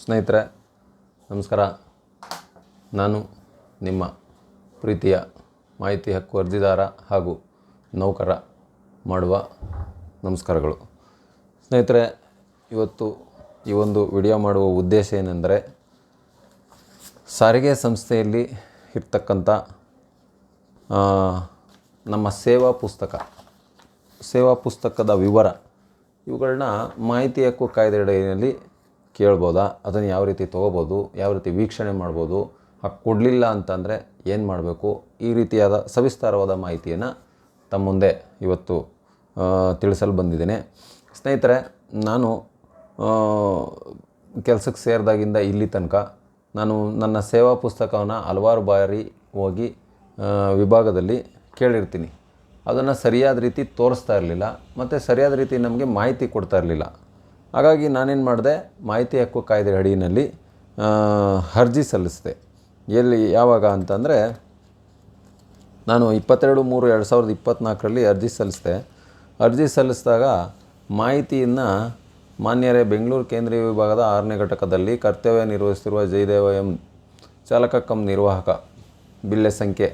ಸ್ನೇಹಿತರೆ, ನಮಸ್ಕಾರ. ನಾನು ನಿಮ್ಮ ಪ್ರೀತಿಯ ಮಾಹಿತಿ ಹಕ್ಕು ಅರ್ಜಿದಾರ ಹಾಗೂ ನೌಕರ ಮಾಡುವ ನಮಸ್ಕಾರಗಳು. ಸ್ನೇಹಿತರೆ, ಇವತ್ತು ಈ ಒಂದು ವಿಡಿಯೋ ಮಾಡುವ ಉದ್ದೇಶ ಏನೆಂದರೆ, ಸಾರಿಗೆ ಸಂಸ್ಥೆಯಲ್ಲಿ ಇರ್ತಕ್ಕಂಥ ನಮ್ಮ ಸೇವಾ ಪುಸ್ತಕ, ಸೇವಾ ಪುಸ್ತಕದ ವಿವರ ಇವುಗಳನ್ನ ಮಾಹಿತಿ ಹಕ್ಕು ಕಾಯ್ದೆ ಅಡಿಯಲ್ಲಿ ಕೇಳ್ಬೋದಾ? ಅದನ್ನು ಯಾವ ರೀತಿ ತೊಗೋಬೋದು? ಯಾವ ರೀತಿ ವೀಕ್ಷಣೆ ಮಾಡ್ಬೋದು? ಹಾಗೆ ಕೊಡಲಿಲ್ಲ ಅಂತಂದರೆ ಏನು ಮಾಡಬೇಕು? ಈ ರೀತಿಯಾದ ಸವಿಸ್ತಾರವಾದ ಮಾಹಿತಿಯನ್ನು ತಮ್ಮ ಮುಂದೆ ಇವತ್ತು ತಿಳಿಸಲು ಬಂದಿದ್ದೇನೆ. ಸ್ನೇಹಿತರೆ, ನಾನು ಕೆಲಸಕ್ಕೆ ಸೇರಿದಾಗಿಂದ ಇಲ್ಲಿ ತನಕ ನಾನು ನನ್ನ ಸೇವಾ ಪುಸ್ತಕವನ್ನು ಹಲವಾರು ಬಾರಿ ಹೋಗಿ ವಿಭಾಗದಲ್ಲಿ ಕೇಳಿರ್ತೀನಿ. ಅದನ್ನು ಸರಿಯಾದ ರೀತಿ ತೋರಿಸ್ತಾ ಇರಲಿಲ್ಲ, ಮತ್ತು ಸರಿಯಾದ ರೀತಿ ನಮಗೆ ಮಾಹಿತಿ ಕೊಡ್ತಾ ಇರಲಿಲ್ಲ. ಹಾಗಾಗಿ ನಾನೇನು ಮಾಡಿದೆ, ಮಾಹಿತಿ ಹಕ್ಕು ಕಾಯ್ದೆ ಅಡಿಯಲ್ಲಿ ಅರ್ಜಿ ಸಲ್ಲಿಸಿದೆ. ಎಲ್ಲಿ, ಯಾವಾಗ ಅಂತಂದರೆ, ನಾನು ಇಪ್ಪತ್ತೆರಡು ಮೂರು ಎರಡು ಸಾವಿರದ ಇಪ್ಪತ್ತ್ನಾಲ್ಕರಲ್ಲಿ ಅರ್ಜಿ ಸಲ್ಲಿಸಿದೆ. ಅರ್ಜಿ ಸಲ್ಲಿಸಿದಾಗ ಮಾಹಿತಿಯನ್ನು ಮಾನ್ಯರೇ ಬೆಂಗಳೂರು ಕೇಂದ್ರೀಯ ವಿಭಾಗದ ಆರನೇ ಘಟಕದಲ್ಲಿ ಕರ್ತವ್ಯ ನಿರ್ವಹಿಸುತ್ತಿರುವ ಜಯದೇವ ಎಂ ಚಾಲಕ ಕಂ ನಿರ್ವಾಹಕ. ಬಿಲ್ಲೆ ಸಂಖ್ಯೆ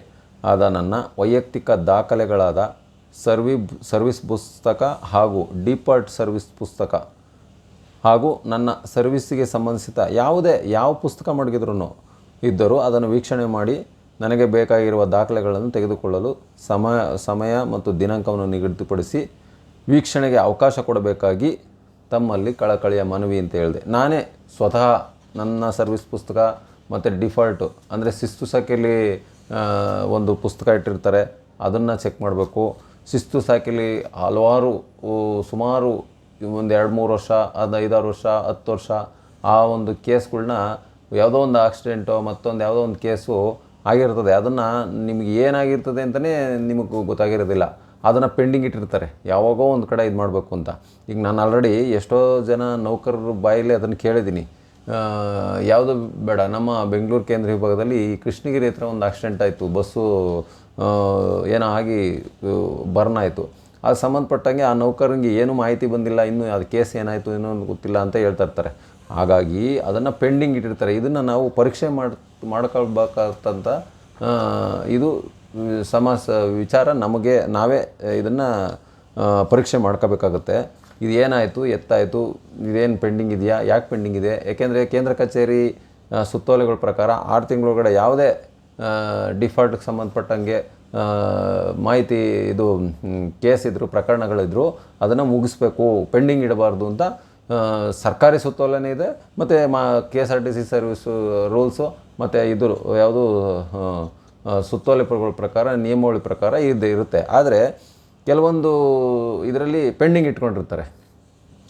ಆದ ನನ್ನ ವೈಯಕ್ತಿಕ ದಾಖಲೆಗಳಾದ ಸರ್ವಿ ಸರ್ವಿಸ್ ಪುಸ್ತಕ ಹಾಗೂ ಡಿಪಾರ್ಟ್ ಸರ್ವಿಸ್ ಪುಸ್ತಕ ಹಾಗೂ ನನ್ನ ಸರ್ವಿಸ್ಸಿಗೆ ಸಂಬಂಧಿಸಿದ ಯಾವುದೇ, ಯಾವ ಪುಸ್ತಕ ಮಡಗಿದ್ರೂ ಇದ್ದರೂ ಅದನ್ನು ವೀಕ್ಷಣೆ ಮಾಡಿ ನನಗೆ ಬೇಕಾಗಿರುವ ದಾಖಲೆಗಳನ್ನು ತೆಗೆದುಕೊಳ್ಳಲು ಸಮಯ ಸಮಯ ಮತ್ತು ದಿನಾಂಕವನ್ನು ನಿಗದಿಪಡಿಸಿ ವೀಕ್ಷಣೆಗೆ ಅವಕಾಶ ಕೊಡಬೇಕಾಗಿ ತಮ್ಮಲ್ಲಿ ಕಳಕಳಿಯ ಮನವಿ ಅಂತ ಹೇಳಿದೆ. ನಾನೇ ಸ್ವತಃ ನನ್ನ ಸರ್ವಿಸ್ ಪುಸ್ತಕ ಮತ್ತು ಡಿಫಾಲ್ಟು, ಅಂದರೆ ಶಿಸ್ತು ಸಾಕಿಲಿ ಒಂದು ಪುಸ್ತಕ ಇಟ್ಟಿರ್ತಾರೆ, ಅದನ್ನು ಚೆಕ್ ಮಾಡಬೇಕು. ಶಿಸ್ತು ಸಾಕಿಲಿ ಹಲವಾರು ಸುಮಾರು ಒಂದು ಎರಡು ಮೂರು ವರ್ಷ, ಅದು ಐದಾರು ವರ್ಷ, ಹತ್ತು ವರ್ಷ, ಆ ಒಂದು ಕೇಸ್ಗಳ್ನ ಯಾವುದೋ ಒಂದು ಆಕ್ಸಿಡೆಂಟೋ ಮತ್ತೊಂದು ಯಾವುದೋ ಒಂದು ಕೇಸು ಆಗಿರ್ತದೆ. ಅದನ್ನು ನಿಮ್ಗೆ ಏನಾಗಿರ್ತದೆ ಅಂತಲೇ ನಿಮಗೆ ಗೊತ್ತಾಗಿರೋದಿಲ್ಲ. ಅದನ್ನು ಪೆಂಡಿಂಗ್ ಇಟ್ಟಿರ್ತಾರೆ. ಯಾವಾಗೋ ಒಂದು ಕಡೆ ಇದು ಮಾಡಬೇಕು ಅಂತ. ಈಗ ನಾನು ಆಲ್ರೆಡಿ ಎಷ್ಟೋ ಜನ ನೌಕರರ ಬಾಯಲ್ಲಿ ಅದನ್ನು ಕೇಳಿದ್ದೀನಿ ಯಾವುದು ಬೇಡ, ನಮ್ಮ ಬೆಂಗಳೂರು ಕೇಂದ್ರ ವಿಭಾಗದಲ್ಲಿ ಕೃಷ್ಣಗಿರಿ ಹತ್ರ ಒಂದು ಆಕ್ಸಿಡೆಂಟ್ ಆಯಿತು. ಬಸ್ಸು ಏನೋ ಆಗಿ ಬರ್ನ್ ಆಯಿತು. ಅದು ಸಂಬಂಧಪಟ್ಟಂಗೆ ಆ ನೌಕರನಿಗೆ ಏನೂ ಮಾಹಿತಿ ಬಂದಿಲ್ಲ, ಇನ್ನೂ ಅದು ಕೇಸ್ ಏನಾಯಿತು, ಏನೋ ಗೊತ್ತಿಲ್ಲ ಅಂತ ಹೇಳ್ತಾ ಇರ್ತಾರೆ. ಹಾಗಾಗಿ ಅದನ್ನು ಪೆಂಡಿಂಗ್ ಇಟ್ಟಿರ್ತಾರೆ. ಇದನ್ನು ನಾವು ಪರೀಕ್ಷೆ ಮಾಡಿ ಮಾಡ್ಕೊಳ್ಬೇಕಾದಂಥ ಇದು ಸಮ ವಿಚಾರ ನಮಗೆ, ನಾವೇ ಇದನ್ನು ಪರೀಕ್ಷೆ ಮಾಡ್ಕೋಬೇಕಾಗುತ್ತೆ. ಇದು ಏನಾಯಿತು, ಎತ್ತಾಯಿತು, ಇದೇನು ಪೆಂಡಿಂಗ್ ಇದೆಯಾ, ಯಾಕೆ ಪೆಂಡಿಂಗ್ ಇದೆ? ಏಕೆಂದರೆ ಕೇಂದ್ರ ಕಚೇರಿ ಸುತ್ತೋಲೆಗಳ ಪ್ರಕಾರ ಆರು ತಿಂಗಳೊಳಗಡೆ ಯಾವುದೇ ಡಿಫಾಲ್ಟ್ಗೆ ಸಂಬಂಧಪಟ್ಟಂಗೆ ಮಾಹಿತಿ ಇದು ಕೇಸ್ ಇದ್ದರು ಪ್ರಕರಣಗಳಿದ್ರು, ಅದನ್ನು ಮುಗಿಸ್ಬೇಕು, ಪೆಂಡಿಂಗ್ ಇಡಬಾರ್ದು ಅಂತ ಸರ್ಕಾರಿ ಸುತ್ತೋಲನೆ ಇದೆ, ಮತ್ತು ಮಾ K S R T C service rules ಮತ್ತು ಇದು ಯಾವುದು ಸುತ್ತೋಲೆ ಪ್ರಕಾರ, ನಿಯಮಾವಳಿ ಪ್ರಕಾರ ಇದು, ಇರುತ್ತೆ. ಆದರೆ, ಕೆಲವೊಂದು ಇದರಲ್ಲಿ ಪೆಂಡಿಂಗ್ ಇಟ್ಕೊಂಡಿರ್ತಾರೆ.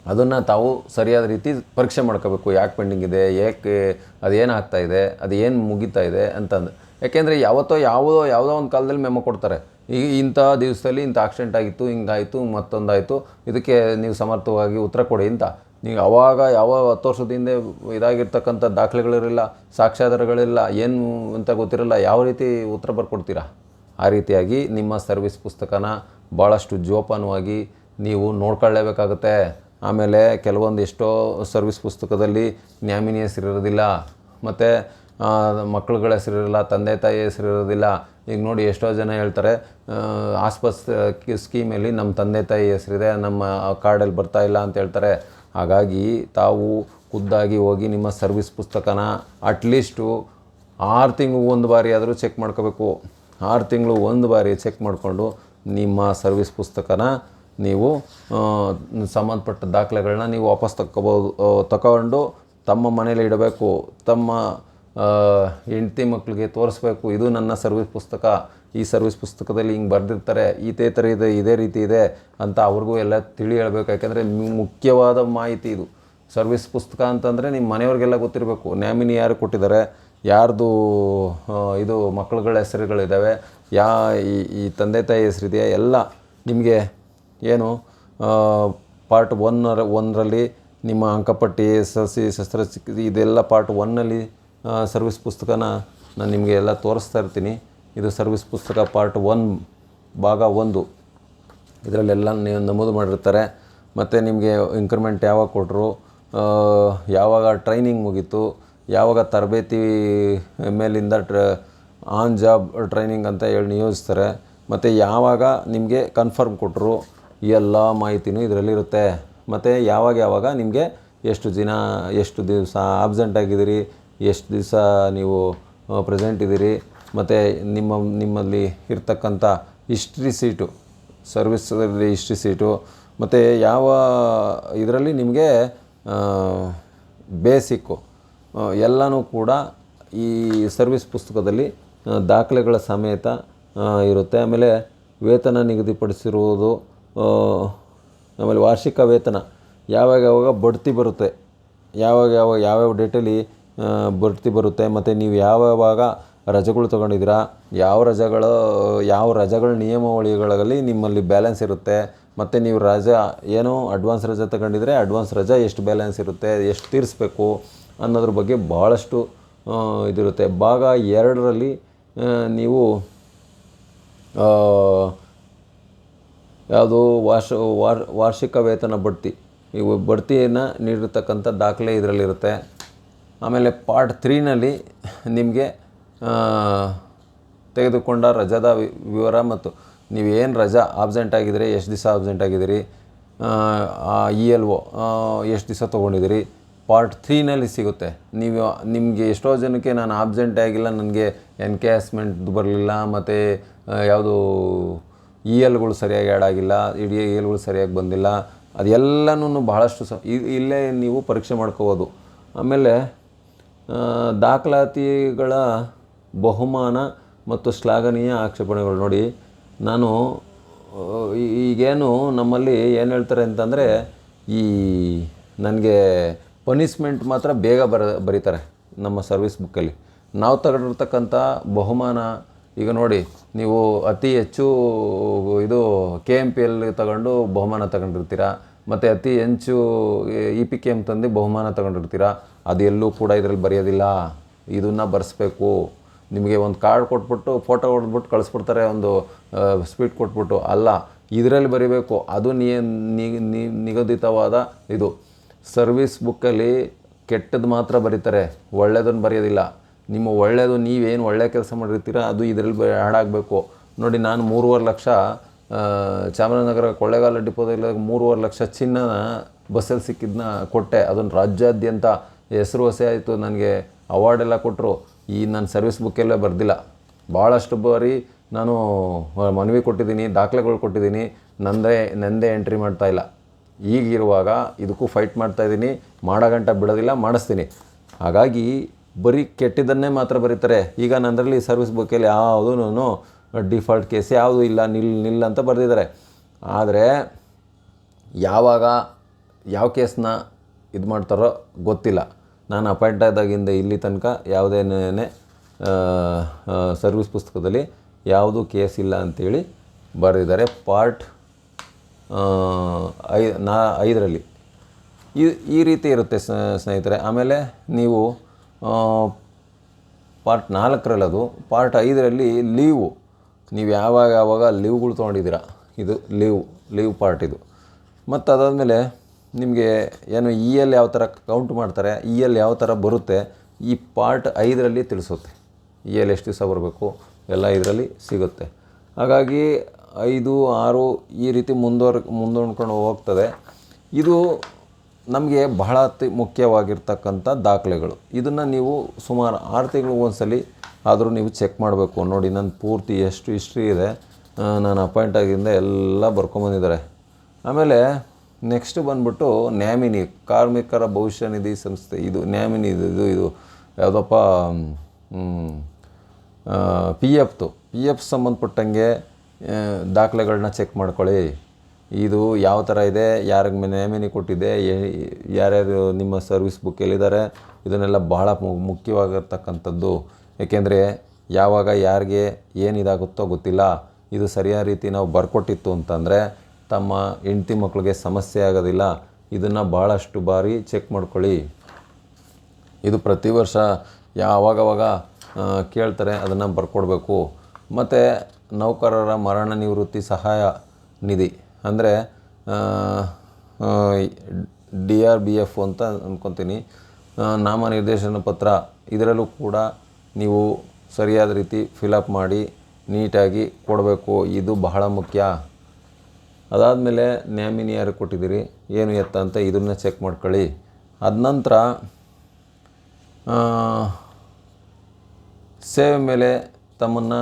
ಅದನ್ನು ತಾವು ಸರಿಯಾದ ರೀತಿ ಪರೀಕ್ಷೆ ಮಾಡ್ಕೋಬೇಕು. ಯಾಕೆ ಪೆಂಡಿಂಗ್ ಇದೆ? ಏಕೆ ಅದೇನಾಗ್ತಾ ಇದೆ? ಅದು ಏನು ಮುಗಿತಾ ಇದೆ? ಅಂತಂದು. ಯಾಕೆಂದರೆ ಯಾವತ್ತೋ ಯಾವುದೋ ಯಾವುದೋ ಒಂದು ಕಾಲದಲ್ಲಿ ಮೆಮೊ ಕೊಡ್ತಾರೆ. ಈ ಇಂಥ ದಿವಸದಲ್ಲಿ ಇಂಥ ಆಕ್ಸಿಡೆಂಟ್ ಆಗಿತ್ತು, ಹಿಂಗಾಯಿತು, ಮತ್ತೊಂದಾಯಿತು, ಇದಕ್ಕೆ ನೀವು ಸಮರ್ಥವಾಗಿ ಉತ್ತರ ಕೊಡಿ ಅಂತ. ನೀವು ಅವಾಗ ಯಾವ ಹತ್ತು ವರ್ಷದ ಹಿಂದೆ ಇದಾಗಿರ್ತಕ್ಕಂಥ ದಾಖಲೆಗಳಿರಲಿಲ್ಲ, ಸಾಕ್ಷ್ಯಾಧಾರಗಳಿಲ್ಲ, ಏನು ಅಂತ ಗೊತ್ತಿರಲ್ಲ, ಯಾವ ರೀತಿ ಉತ್ತರ ಬರ್ಕೊಡ್ತೀರಾ? ಆ ರೀತಿಯಾಗಿ ನಿಮ್ಮ ಸರ್ವಿಸ್ ಪುಸ್ತಕನ ಭಾಳಷ್ಟು ಜೋಪಾನವಾಗಿ ನೀವು ನೋಡ್ಕೊಳ್ಳೇಬೇಕಾಗುತ್ತೆ. ಆಮೇಲೆ ಕೆಲವೊಂದು ಎಷ್ಟೋ ಸರ್ವಿಸ್ ಪುಸ್ತಕದಲ್ಲಿ ನ್ಯಾಮಿನಿಯಸ್ ಇರೋದಿಲ್ಲ. ಮತ್ತು ಮಕ್ಕಳುಗಳ ಹೆಸರಿರಲ್ಲ, ತಂದೆ ತಾಯಿ ಹೆಸರಿರೋದಿಲ್ಲ. ಈಗ ನೋಡಿ ಎಷ್ಟೋ ಜನ ಹೇಳ್ತಾರೆ ಆಸ್ಪಸ್ ಸ್ಕೀಮಲ್ಲಿ ನಮ್ಮ ತಂದೆ ತಾಯಿ ಹೆಸರಿದೆ, ನಮ್ಮ ಕಾರ್ಡಲ್ಲಿ ಬರ್ತಾ ಇಲ್ಲ ಅಂತ ಹೇಳ್ತಾರೆ. ಹಾಗಾಗಿ ತಾವು ಖುದ್ದಾಗಿ ಹೋಗಿ ನಿಮ್ಮ ಸರ್ವಿಸ್ ಪುಸ್ತಕನ ಅಟ್ಲೀಸ್ಟು ಆರು ತಿಂಗಳು ಒಂದು ಬಾರಿ ಆದರೂ ಚೆಕ್ ಮಾಡ್ಕೋಬೇಕು. ಆರು ತಿಂಗಳು ಒಂದು ಬಾರಿ ಚೆಕ್ ಮಾಡಿಕೊಂಡು ನಿಮ್ಮ ಸರ್ವಿಸ್ ಪುಸ್ತಕನ ನೀವು ಸಂಬಂಧಪಟ್ಟ ದಾಖಲೆಗಳನ್ನ ನೀವು ವಾಪಸ್ ತಕ್ಕೋಬೋದು ತಗೊಂಡು ತಮ್ಮ ಮನೇಲಿ ಇಡಬೇಕು. ತಮ್ಮ ಹೆಂಡತಿ ಮಕ್ಕಳಿಗೆ ತೋರಿಸ್ಬೇಕು, ಇದು ನನ್ನ ಸರ್ವಿಸ್ ಪುಸ್ತಕ, ಈ ಸರ್ವಿಸ್ ಪುಸ್ತಕದಲ್ಲಿ ಹಿಂಗೆ ಬರೆದಿರ್ತಾರೆ ಇದೇ ಥರ ಇದೆ, ಇದೇ ರೀತಿ ಇದೆ ಅಂತ ಅವ್ರಿಗೂ ಎಲ್ಲ ತಿಳಿ ಹೇಳಬೇಕು. ಯಾಕೆಂದರೆ ಮುಖ್ಯವಾದ ಮಾಹಿತಿ ಇದು. ಸರ್ವಿಸ್ ಪುಸ್ತಕ ಅಂತಂದರೆ ನಿಮ್ಮ ಮನೆಯವ್ರಿಗೆಲ್ಲ ಗೊತ್ತಿರಬೇಕು. ನ್ಯಾಮಿನಿ ಯಾರು ಕೊಟ್ಟಿದ್ದಾರೆ, ಯಾರ್ದು ಇದು ಮಕ್ಕಳುಗಳ ಹೆಸರುಗಳಿದ್ದಾವೆ, ಯಾ, ಈ ತಂದೆ ತಾಯಿ ಹೆಸರಿದೆಯಾ ಎಲ್ಲ ನಿಮಗೆ ಏನು ಪಾರ್ಟ್ ಒನ್ನರ ಒಂದರಲ್ಲಿ ನಿಮ್ಮ ಅಂಕಪಟ್ಟಿ, ಸಸಿ, ಶಸ್ತ್ರಚಿಕಿತ್ಸೆ, ಇದೆಲ್ಲ ಪಾರ್ಟ್ ಒನ್ನಲ್ಲಿ ಸರ್ವಿಸ್ ಪುಸ್ತಕನ ನಾನು ನಿಮಗೆ ಎಲ್ಲ ತೋರಿಸ್ತಾ ಇರ್ತೀನಿ. ಇದು ಸರ್ವಿಸ್ ಪುಸ್ತಕ ಪಾರ್ಟ್ ಒನ್, ಭಾಗ ಒಂದು. ಇದರಲ್ಲೆಲ್ಲ ನೀವು ನಮೂದು ಮಾಡಿರ್ತಾರೆ. ಮತ್ತು ನಿಮಗೆ ಇನ್ಕ್ರಿಮೆಂಟ್ ಯಾವಾಗ ಕೊಟ್ಟರು ಯಾವಾಗ ಟ್ರೈನಿಂಗ್ ಮುಗೀತು, ಯಾವಾಗ ತರಬೇತಿ ಮೇಲಿಂದ ಟ್ರ ಆನ್ ಜಾಬ್ ಟ್ರೈನಿಂಗ್ ಅಂತ ಹೇಳಿ ನಿಯೋಜಿಸ್ತಾರೆ. ಮತ್ತು ಯಾವಾಗ ನಿಮಗೆ ಕನ್ಫರ್ಮ್ ಕೊಟ್ಟರು ಎಲ್ಲ ಮಾಹಿತಿನೂ ಇದರಲ್ಲಿರುತ್ತೆ. ಮತ್ತು ಯಾವಾಗ ಯಾವಾಗ ನಿಮಗೆ ಎಷ್ಟು ದಿನ, ಎಷ್ಟು ದಿವಸ ಆಬ್ಸೆಂಟ್ ಆಗಿದ್ದೀರಿ ಎಷ್ಟು ದಿವಸ ನೀವು ಪ್ರೆಸೆಂಟ್ ಇದ್ದೀರಿ? ಮತ್ತು ನಿಮ್ಮ, ನಿಮ್ಮಲ್ಲಿ ಇರ್ತಕ್ಕಂಥ ಹಿಸ್ಟ್ರಿ ಸೀಟು ಸರ್ವಿಸಲ್ಲಿ ಹಿಸ್ಟ್ರಿ ಸೀಟು ಮತ್ತು ಯಾವ, ಇದರಲ್ಲಿ ನಿಮಗೆ ಬೇಸಿಕ್ಕು ಎಲ್ಲನೂ ಕೂಡ ಈ ಸರ್ವಿಸ್ ಪುಸ್ತಕದಲ್ಲಿ ದಾಖಲೆಗಳ ಸಮೇತ ಇರುತ್ತೆ. ಆಮೇಲೆ ವೇತನ ನಿಗದಿಪಡಿಸಿರುವುದು ಆಮೇಲೆ ವಾರ್ಷಿಕ ವೇತನ. ಯಾವಾಗ ಯಾವಾಗ ಬಡ್ತಿ ಬರುತ್ತೆ, ಯಾವಾಗ ಯಾವಾಗ, ಯಾವ್ಯಾವ ಡೇಟಲ್ಲಿ ಬಡ್ತಿ ಬರುತ್ತೆ. ಮತ್ತು ನೀವು ಯಾವಾಗ ರಜೆಗಳು ತೊಗೊಂಡಿದ್ದೀರಾ, ಯಾವ ರಜೆಗಳು, ಯಾವ ರಜೆಗಳ ನಿಯಮಾವಳಿಗಳಲ್ಲಿ ನಿಮ್ಮಲ್ಲಿ ಬ್ಯಾಲೆನ್ಸ್ ಇರುತ್ತೆ, ಮತ್ತು ನೀವು ರಜಾ, ಏನು ಅಡ್ವಾನ್ಸ್ ರಜೆ ತಗೊಂಡಿದ್ರೆ ಅಡ್ವಾನ್ಸ್ ರಜಾ ಎಷ್ಟು ಬ್ಯಾಲೆನ್ಸ್ ಇರುತ್ತೆ, ಎಷ್ಟು ತೀರಿಸ್ಬೇಕು ಅನ್ನೋದ್ರ ಬಗ್ಗೆ ಭಾಳಷ್ಟು ಇದಿರುತ್ತೆ. ಭಾಗ ಎರಡರಲ್ಲಿ ನೀವು ಯಾವುದು ವಾರ್ಷ, ವಾರ್, ವಾರ್ಷಿಕ ವೇತನ ಬಡ್ತಿ. ಇವು ಬಡ್ತಿಯನ್ನು ನೀಡಿರ್ತಕ್ಕಂಥ ದಾಖಲೆ ಇದರಲ್ಲಿರುತ್ತೆ. ಆಮೇಲೆ ಪಾರ್ಟ್ ತ್ರೀನಲ್ಲಿ ನಿಮಗೆ ತೆಗೆದುಕೊಂಡ ರಜಾದ ವಿವರ ಮತ್ತು ನೀವು ಏನು ರಜಾ ಆಬ್ಸೆಂಟ್ ಆಗಿದ್ದೀರಿ, ಎಷ್ಟು ದಿವಸ ಆಬ್ಸೆಂಟ್ ಆಗಿದ್ದೀರಿ ಇ ಎಲ್ ಒ ಎಷ್ಟು ದಿವಸ ತೊಗೊಂಡಿದ್ದೀರಿ ಪಾರ್ಟ್ ತ್ರೀನಲ್ಲಿ ಸಿಗುತ್ತೆ. ನೀವು, ನಿಮಗೆ ಎಷ್ಟೋ ಜನಕ್ಕೆ ನಾನು ಆಬ್ಸೆಂಟ್ ಆಗಿಲ್ಲ, ನನಗೆ ಎನ್ಕ್ಯಾಸ್ಮೆಂಟ್ ಬರಲಿಲ್ಲ, ಮತ್ತು ಯಾವುದು ಇ ಎಲ್ಗಳು ಸರಿಯಾಗಿ ಆ್ಯಡ್ ಆಗಿಲ್ಲ ಇ ಡಿ ಎಲ್ಗಳು ಸರಿಯಾಗಿ ಬಂದಿಲ್ಲ ಅದೆಲ್ಲನೂ ಬಹಳಷ್ಟು ಸ ಇಲ್ಲೇ ನೀವು ಪರೀಕ್ಷೆ ಮಾಡ್ಕೋಬೋದು. ಆಮೇಲೆ ದಾಖಲಾತಿಗಳ ಬಹುಮಾನ ಮತ್ತು ಶ್ಲಾಘನೀಯ ಆಕ್ಷೇಪಣೆಗಳು. ನೋಡಿ, ನಾನು ಈಗೇನು ನಮ್ಮಲ್ಲಿ ಏನು ಹೇಳ್ತಾರೆ ಅಂತಂದರೆ, ಈ ನನಗೆ ಪನಿಷ್ಮೆಂಟ್ ಮಾತ್ರ ಬೇಗ ಬರ, ಬರೀತಾರೆ ನಮ್ಮ ಸರ್ವಿಸ್ ಬುಕ್ಕಲ್ಲಿ. ನಾವು ತಗೊಂಡಿರ್ತಕ್ಕಂಥ ಬಹುಮಾನ, ಈಗ ನೋಡಿ, ನೀವು ಅತಿ ಹೆಚ್ಚು ಇದು ಕೆ ಎಂ ಪಿ ಎಲ್ ತಗೊಂಡು ಬಹುಮಾನ ತಗೊಂಡಿರ್ತೀರ? ಮತ್ತು ಅತಿ ಹೆಚ್ಚು ಇ ಪಿ ಕೆ ಎಂ ತಂದು ಬಹುಮಾನ ತಗೊಂಡಿರ್ತೀರಾ? ಅದು ಎಲ್ಲೂ ಕೂಡ ಇದರಲ್ಲಿ ಬರೆಯೋದಿಲ್ಲ. ಇದನ್ನು ಬರೆಸ್ಬೇಕು. ನಿಮಗೆ ಒಂದು ಕಾರ್ಡ್ ಕೊಟ್ಬಿಟ್ಟು ಫೋಟೋ ಕೊಟ್ಬಿಟ್ಟು ಕಳಿಸ್ಬಿಡ್ತಾರೆ, ಒಂದು ಸ್ಪೀಡ್ ಕೊಟ್ಬಿಟ್ಟು. ಅಲ್ಲ, ಇದರಲ್ಲಿ ಬರೀಬೇಕು. ಅದು ನಿಗದಿತವಾದ ಇದು. ಸರ್ವಿಸ್ ಬುಕ್ಕಲ್ಲಿ ಕೆಟ್ಟದ್ದು ಮಾತ್ರ ಬರೀತಾರೆ. ಒಳ್ಳೆಯದನ್ನು ಬರೆಯೋದಿಲ್ಲ. ನಿಮ್ಮ ಒಳ್ಳೆಯದು ನೀವೇನು ಒಳ್ಳೆಯ ಕೆಲಸ ಮಾಡಿರ್ತೀರ, ಅದು ಇದರಲ್ಲಿ ಹಾಡಾಗಬೇಕು ನೋಡಿ, ನಾನು ಮೂರುವರೆ ಲಕ್ಷ ಚಾಮರಾಜನಗರ ಕೊಳ್ಳೇಗಾಲ ಡಿಪೋದಲ್ಲಿ ಮೂರುವರೆ ಲಕ್ಷ ಚಿನ್ನನ ಬಸ್ಸಲ್ಲಿ ಸಿಕ್ಕಿದ್ದನ್ನ ಕೊಟ್ಟೆ. ಅದನ್ನು ರಾಜ್ಯಾದ್ಯಂತ ಹೆಸರುವಾಸಿ ಆಯಿತು. ನನಗೆ ಅವಾರ್ಡ್ ಎಲ್ಲ ಕೊಟ್ಟರು ಈ ನನ್ನ ಸರ್ವಿಸ್ ಬುಕ್ಕೆಲ್ಲೇ ಬರೆದಿಲ್ಲ. ಭಾಳಷ್ಟು ಬಾರಿ ನಾನು ಮನವಿ ಕೊಟ್ಟಿದ್ದೀನಿ, ದಾಖಲೆಗಳು ಕೊಟ್ಟಿದ್ದೀನಿ. ನಂದೇ ನಂದೇ ಎಂಟ್ರಿ ಮಾಡ್ತಾ ಇಲ್ಲ. ಈಗಿರುವಾಗ ಇದಕ್ಕೂ ಫೈಟ್ ಮಾಡ್ತಾಯಿದ್ದೀನಿ ಮಾಡೋಗಂಟ ಮಾಡೋ ಗಂಟ ಬಿಡೋದಿಲ್ಲ, ಮಾಡಿಸ್ತೀನಿ. ಹಾಗಾಗಿ ಬರೀ ಕೆಟ್ಟಿದ್ದನ್ನೇ ಮಾತ್ರ ಬರೀತಾರೆ. ಈಗ ನನ್ನದರಲ್ಲಿ ಸರ್ವಿಸ್ ಬುಕ್ಕಲ್ಲಿ ಯಾವುದೂ ಡಿಫಾಲ್ಟ್ ಕೇಸ್ ಯಾವುದೂ ಇಲ್ಲ, ನಿಲ್ ನಿಲ್ ಅಂತ ಬರೆದಿದ್ದಾರೆ. ಆದರೆ ಯಾವಾಗ ಯಾವ ಕೇಸ್ನ ಇದು ಮಾಡ್ತಾರೋ ಗೊತ್ತಿಲ್ಲ. ನಾನು ಅಪಾಯಿಂಟ್ ಆದಾಗಿಂದ ಇಲ್ಲಿ ತನಕ ಯಾವುದೇನೇ ಸರ್ವಿಸ್ ಪುಸ್ತಕದಲ್ಲಿ ಯಾವುದೂ ಕೇಸ್ ಇಲ್ಲ ಅಂಥೇಳಿ ಬರೆದಿದ್ದಾರೆ. ಪಾರ್ಟ್ ಐ, ನಾ, ಐದರಲ್ಲಿ. ಈ ರೀತಿ ಇರುತ್ತೆ ಸ್ನೇಹಿತರೆ. ಆಮೇಲೆ ನೀವು ಪಾರ್ಟ್ ನಾಲ್ಕರಲ್ಲಿ ಅದು ಪಾರ್ಟ್ ಐದರಲ್ಲಿ ಲೀವು. ನೀವು ಯಾವಾಗ ಯಾವಾಗ ಲೀವ್ಗಳು ತೊಗೊಂಡಿದ್ದೀರಾ? ಇದು ಲೀವ್ ಲೀವ್ ಪಾರ್ಟ್ ಇದು. ಮತ್ತು ಅದಾದಮೇಲೆ ನಿಮಗೆ ಏನು ಇ ಎಲ್ ಯಾವ ಥರ ಕೌಂಟ್ ಮಾಡ್ತಾರೆ ಇ ಎಲ್ ಯಾವ ಥರ ಬರುತ್ತೆ, ಈ ಪಾರ್ಟ್ ಐದರಲ್ಲಿ ತಿಳಿಸುತ್ತೆ. ಇ ಎಲ್ ಎಷ್ಟು ದಿವಸ ಬರಬೇಕು, ಎಲ್ಲ ಇದರಲ್ಲಿ ಸಿಗುತ್ತೆ. ಹಾಗಾಗಿ ಐದು, ಆರು ಈ ರೀತಿ ಮುಂದುವರ್, ಮುಂದುವರ್ಕೊಂಡು ಹೋಗ್ತದೆ. ಇದು ನಮಗೆ ಬಹಳ ಅತಿ ಮುಖ್ಯವಾಗಿರ್ತಕ್ಕಂಥ ದಾಖಲೆಗಳು. ಇದನ್ನು ನೀವು ಸುಮಾರು ಆರು ತಿಂಗಳಿಗೆ ಒಂದ್ಸಲಿ ಆದರೂ ನೀವು ಚೆಕ್ ಮಾಡಬೇಕು. ನೋಡಿ ನನ್ನ ಪೂರ್ತಿ ಎಷ್ಟು ಹಿಸ್ಟ್ರಿ ಇದೆ. ನಾನು ಅಪಾಯಿಂಟ್ ಆಗಿಂದ ಎಲ್ಲ ಬರ್ಕೊಂಬಂದಿದ್ದಾರೆ ಆಮೇಲೆ ನೆಕ್ಸ್ಟ್ ಬಂದ್ಬಿಟ್ಟು ನ್ಯಾಮಿನಿ, ಕಾರ್ಮಿಕರ ಭವಿಷ್ಯ ನಿಧಿ ಸಂಸ್ಥೆ. ಇದು ನ್ಯಾಮಿನಿ, ಇದು ಇದು ಇದು ಯಾವುದಪ್ಪ ಪಿ ಎಫ್ದು ಪಿ ಎಫ್ ಸಂಬಂಧಪಟ್ಟಂಗೆ ದಾಖಲೆಗಳನ್ನ ಚೆಕ್ ಮಾಡ್ಕೊಳ್ಳಿ. ಇದು ಯಾವ ಥರ ಇದೆ, ಯಾರಿಗೆ ನ್ಯಾಮಿನಿ ಕೊಟ್ಟಿದೆ ಯಾರ್ಯಾರು ನಿಮ್ಮ ಸರ್ವಿಸ್ ಬುಕ್ ಎಲ್ಲಿದ್ದಾರೆ, ಇದನ್ನೆಲ್ಲ ಬಹಳ ಮುಖ್ಯವಾಗಿರ್ತಕ್ಕಂಥದ್ದು. ಏಕೆಂದರೆ ಯಾವಾಗ ಯಾರಿಗೆ ಏನಿದಾಗುತ್ತೋ ಗೊತ್ತಿಲ್ಲ. ಇದು ಸರಿಯಾದ ರೀತಿ ನಾವು ಬರ್ಕೊಟ್ಟಿತ್ತು ಅಂತಂದರೆ ತಮ್ಮ ಹೆಂಡ್ತಿ ಮಕ್ಕಳಿಗೆ ಸಮಸ್ಯೆ ಆಗೋದಿಲ್ಲ. ಇದನ್ನು ಭಾಳಷ್ಟು ಬಾರಿ ಚೆಕ್ ಮಾಡ್ಕೊಳ್ಳಿ. ಇದು ಪ್ರತಿ ವರ್ಷ ಯಾವಾಗವಾಗ ಕೇಳ್ತಾರೆ ಅದನ್ನು ಬರ್ಕೊಡ್ಬೇಕು. ಮತ್ತು ನೌಕರರ ಮರಣ ನಿವೃತ್ತಿ ಸಹಾಯ ನಿಧಿ ಅಂದರೆ ಡಿ ಆರ್ ಬಿ ಎಫ್ ಅಂತ ಅಂದ್ಕೊತೀನಿ ನಾಮನಿರ್ದೇಶನ ಪತ್ರ ಇದರಲ್ಲೂ ಕೂಡ ನೀವು ಸರಿಯಾದ ರೀತಿ ಫಿಲಪ್ ಮಾಡಿ ನೀಟಾಗಿ ಕೊಡಬೇಕು. ಇದು ಬಹಳ ಮುಖ್ಯ. ಅದಾದಮೇಲೆ ನ್ಯಾಮಿನಿ ಯಾರು ಕೊಟ್ಟಿದ್ದೀರಿ? ಏನು ಎತ್ತ ಅಂತ ಇದನ್ನು ಚೆಕ್ ಮಾಡ್ಕೊಳ್ಳಿ. ಅದ ನಂತರ ಸೇವೆ ಮೇಲೆ ತಮ್ಮನ್ನು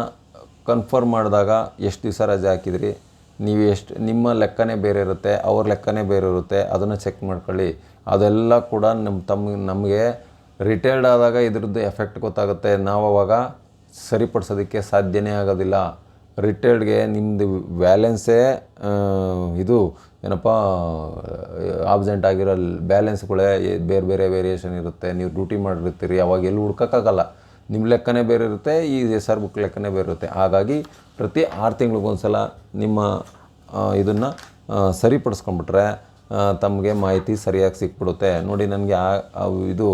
ಕನ್ಫರ್ಮ್ ಮಾಡಿದಾಗ ಎಷ್ಟು ದಿವಸ ರಜೆ ಹಾಕಿದ್ರಿ? ನೀವು ಎಷ್ಟು, ನಿಮ್ಮ ಲೆಕ್ಕನೇ ಬೇರೆ ಇರುತ್ತೆ, ಅವ್ರ ಲೆಕ್ಕನೇ ಬೇರೆ ಇರುತ್ತೆ. ಅದನ್ನು ಚೆಕ್ ಮಾಡ್ಕೊಳ್ಳಿ. ಅದೆಲ್ಲ ಕೂಡ ನಮ್ಮ ತಮ್ಮ, ನಮಗೆ ರಿಟೈರ್ಡ್ ಆದಾಗ ಇದ್ರದ್ದು ಎಫೆಕ್ಟ್ ಗೊತ್ತಾಗುತ್ತೆ. ನಾವು ಅವಾಗ ಸರಿಪಡಿಸೋದಕ್ಕೆ ಸಾಧ್ಯನೇ ಆಗೋದಿಲ್ಲ. ರಿಟೈರ್ಡ್ಗೆ ನಿಮ್ಮದು ಬ್ಯಾಲೆನ್ಸೇ ಇದು ಏನಪ್ಪ ಆಬ್ಸೆಂಟ್ ಆಗಿರೋ ಬ್ಯಾಲೆನ್ಸ್ಗಳೇ ಬೇರೆ ಬೇರೆ ವೇರಿಯೇಷನ್ ಇರುತ್ತೆ. ನೀವು ಡ್ಯೂಟಿ ಮಾಡಿರ್ತೀರಿ, ಅವಾಗ ಎಲ್ಲಿ ಹುಡ್ಕೋಕ್ಕಾಗಲ್ಲ. ನಿಮ್ಮ ಲೆಕ್ಕನೇ ಬೇರೆ ಇರುತ್ತೆ, ಈ ಎಸ್ ಆರ್ ಬುಕ್ ಲೆಕ್ಕನೇ ಬೇರೆ ಇರುತ್ತೆ. ಹಾಗಾಗಿ ಪ್ರತಿ ಆರು ತಿಂಗಳಿಗೊಂದ್ಸಲ ನಿಮ್ಮ ಇದನ್ನು ಸರಿಪಡಿಸ್ಕೊಂಬಿಟ್ರೆ ತಮಗೆ ಮಾಹಿತಿ ಸರಿಯಾಗಿ ಸಿಕ್ಬಿಡುತ್ತೆ. ನೋಡಿ, ನನಗೆ ಆ, ಇದು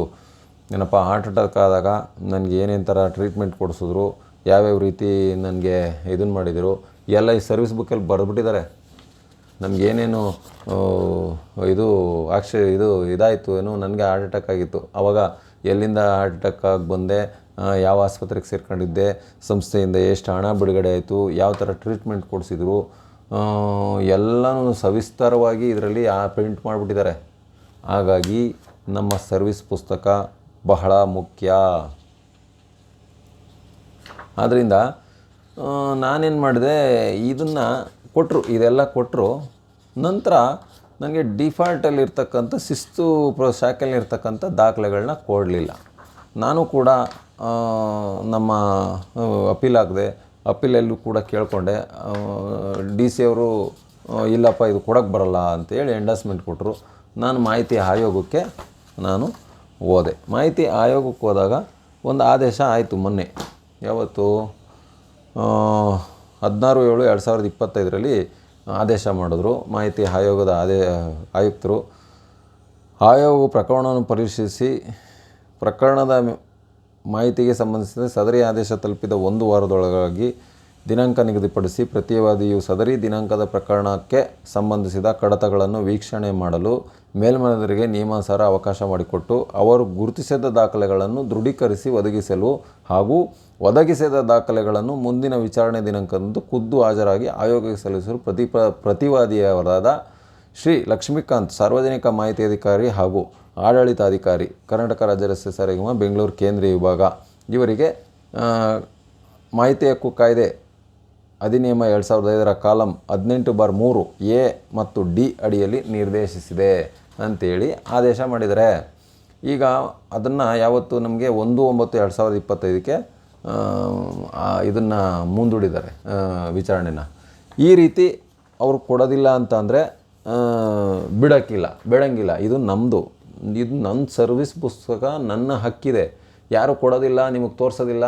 ಏನಪ್ಪ ಹಾರ್ಟ್ ಅಟ್ಯಾಕ್ ಆದಾಗ ನನಗೆ ಏನೇನು ಥರ ಟ್ರೀಟ್ಮೆಂಟ್ ಕೊಡಿಸಿದ್ರು, ಯಾವ್ಯಾವ ರೀತಿ ನನಗೆ ಇದನ್ನು ಮಾಡಿದರು, ಎಲ್ಲ ಈ ಸರ್ವಿಸ್ ಬುಕ್ಕಲ್ಲಿ ಬರೆದ್ಬಿಟ್ಟಿದ್ದಾರೆ. ನಮಗೇನೇನು ಇದು ಆಕ್ಷ, ಇದು ಇದಾಯಿತು ಏನು, ನನಗೆ ಹಾರ್ಟ್ ಅಟ್ಯಾಕ್ ಆಗಿತ್ತು. ಆವಾಗ ಎಲ್ಲಿಂದ ಹಾರ್ಟ್ ಅಟ್ಯಾಕ್ ಆಗಿ ಬಂದೆ ಯಾವ ಆಸ್ಪತ್ರೆಗೆ ಸೇರ್ಕೊಂಡಿದ್ದೆ, ಸಂಸ್ಥೆಯಿಂದ ಎಷ್ಟು ಹಣ ಬಿಡುಗಡೆ ಆಯಿತು, ಯಾವ ಥರ ಟ್ರೀಟ್ಮೆಂಟ್ ಕೊಡಿಸಿದ್ರು ಎಲ್ಲನೂ ಸವಿಸ್ತಾರವಾಗಿ ಇದರಲ್ಲಿ ಆ ಪ್ರಿಂಟ್ ಮಾಡಿಬಿಟ್ಟಿದ್ದಾರೆ. ಹಾಗಾಗಿ ನಮ್ಮ ಸರ್ವಿಸ್ ಪುಸ್ತಕ ಬಹಳ ಮುಖ್ಯ. ಆದ್ದರಿಂದ ನಾನೇನು ಮಾಡಿದೆ, ಇದನ್ನು ಕೊಟ್ಟರು ಇದೆಲ್ಲ ಕೊಟ್ಟರು ನಂತರ ನನಗೆ ಡಿಫಾಲ್ಟಲ್ಲಿರ್ತಕ್ಕಂಥ ಶಿಸ್ತು ಪ್ರ ಶಾಖೆಯಲ್ಲಿರ್ತಕ್ಕಂಥ ದಾಖಲೆಗಳನ್ನ ಕೊಡಲಿಲ್ಲ. ನಾನು ಕೂಡ ನಮ್ಮ ಅಪೀಲ್ ಅಪೀಲಲ್ಲೂ ಕೂಡ ಕೇಳಿಕೊಂಡೆ ಡಿ ಸಿ ಅವರು ಇಲ್ಲಪ್ಪ, ಇದು ಕೊಡೋಕ್ಕೆ ಬರಲ್ಲ ಅಂತೇಳಿ ಎಂಡಸ್ಮೆಂಟ್ ಕೊಟ್ಟರು ನಾನು ಮಾಹಿತಿ ಆಯೋಗಕ್ಕೆ ನಾನು ಹೋದೆ ಮಾಹಿತಿ ಆಯೋಗಕ್ಕೆ ಹೋದಾಗ ಒಂದು ಆದೇಶ ಆಯಿತು ಮೊನ್ನೆ. ಯಾವತ್ತು? ಹದಿನಾರು ಏಳು ಎರಡು ಸಾವಿರದ ಇಪ್ಪತ್ತೈದರಲ್ಲಿ ಆದೇಶ ಮಾಡಿದ್ರು ಮಾಹಿತಿ ಆಯೋಗದ ಆದೇ, ಆಯುಕ್ತರು. ಆಯೋಗವು ಪ್ರಕರಣವನ್ನು ಪರಿಶೀಲಿಸಿ ಪ್ರಕರಣದ ಮಾಹಿತಿಗೆ ಸಂಬಂಧಿಸಿದ ಸದರಿ ಆದೇಶ ತಲುಪಿದ ಒಂದು ವಾರದೊಳಗಾಗಿ ದಿನಾಂಕ ನಿಗದಿಪಡಿಸಿ ಪ್ರತಿವಾದಿಯು ಸದರಿ ದಿನಾಂಕದ ಪ್ರಕರಣಕ್ಕೆ ಸಂಬಂಧಿಸಿದ ಕಡತಗಳನ್ನು ವೀಕ್ಷಣೆ ಮಾಡಲು ಮೇಲ್ಮನವರಿಗೆ ನಿಯಮಾನುಸಾರ ಅವಕಾಶ ಮಾಡಿಕೊಟ್ಟು ಅವರು ಗುರುತಿಸಿದ ದಾಖಲೆಗಳನ್ನು ದೃಢೀಕರಿಸಿ ಒದಗಿಸಲು ಹಾಗೂ ಒದಗಿಸಿದ ದಾಖಲೆಗಳನ್ನು ಮುಂದಿನ ವಿಚಾರಣೆ ದಿನಾಂಕದಂದು ಖುದ್ದು ಹಾಜರಾಗಿ ಆಯೋಗಕ್ಕೆ ಸಲ್ಲಿಸಲು ಪ್ರತಿಪ ಪ್ರತಿವಾದಿಯವರಾದ ಶ್ರೀ ಲಕ್ಷ್ಮೀಕಾಂತ್, ಸಾರ್ವಜನಿಕ ಮಾಹಿತಿ ಅಧಿಕಾರಿ ಹಾಗೂ ಆಡಳಿತಾಧಿಕಾರಿ, ಕರ್ನಾಟಕ ರಾಜ್ಯ ರಸ್ತೆ ಸಾರಿಗೆ ಬೆಂಗಳೂರು ಕೇಂದ್ರೀಯ ವಿಭಾಗ. ಇವರಿಗೆ ಮಾಹಿತಿ ಹಕ್ಕು ಕಾಯ್ದೆ ಅಧಿನಿಯಮ ಎರಡು ಸಾವಿರದ ಐದರ ಕಾಲಂ ಹದಿನೆಂಟು ಬಾರ್ ಮೂರು ಎ ಮತ್ತು ಡಿ ಅಡಿಯಲ್ಲಿ ನಿರ್ದೇಶಿಸಿದೆ ಅಂತೇಳಿ ಆದೇಶ ಮಾಡಿದ್ದಾರೆ. ಈಗ ಅದನ್ನು ಯಾವತ್ತು ನಮಗೆ ಒಂದು ಒಂಬತ್ತು ಎರಡು ಸಾವಿರದ ಇಪ್ಪತ್ತೈದಕ್ಕೆ ಇದನ್ನು ಮುಂದೂಡಿದ್ದಾರೆ ವಿಚಾರಣೆನ. ಈ ರೀತಿ ಅವರು ಕೊಡೋದಿಲ್ಲ ಅಂತ ಅಂದರೆ ಬಿಡೋಕ್ಕಿಲ್ಲ ಬಿಡೋಂಗಿಲ್ಲ ಇದು ನಮ್ಮದು ಇದು ನನ್ನ ಸರ್ವಿಸ್ ಪುಸ್ತಕ, ನನ್ನ ಹಕ್ಕಿದೆ. ಯಾರು ಕೊಡೋದಿಲ್ಲ, ನಿಮಗೆ ತೋರಿಸೋದಿಲ್ಲ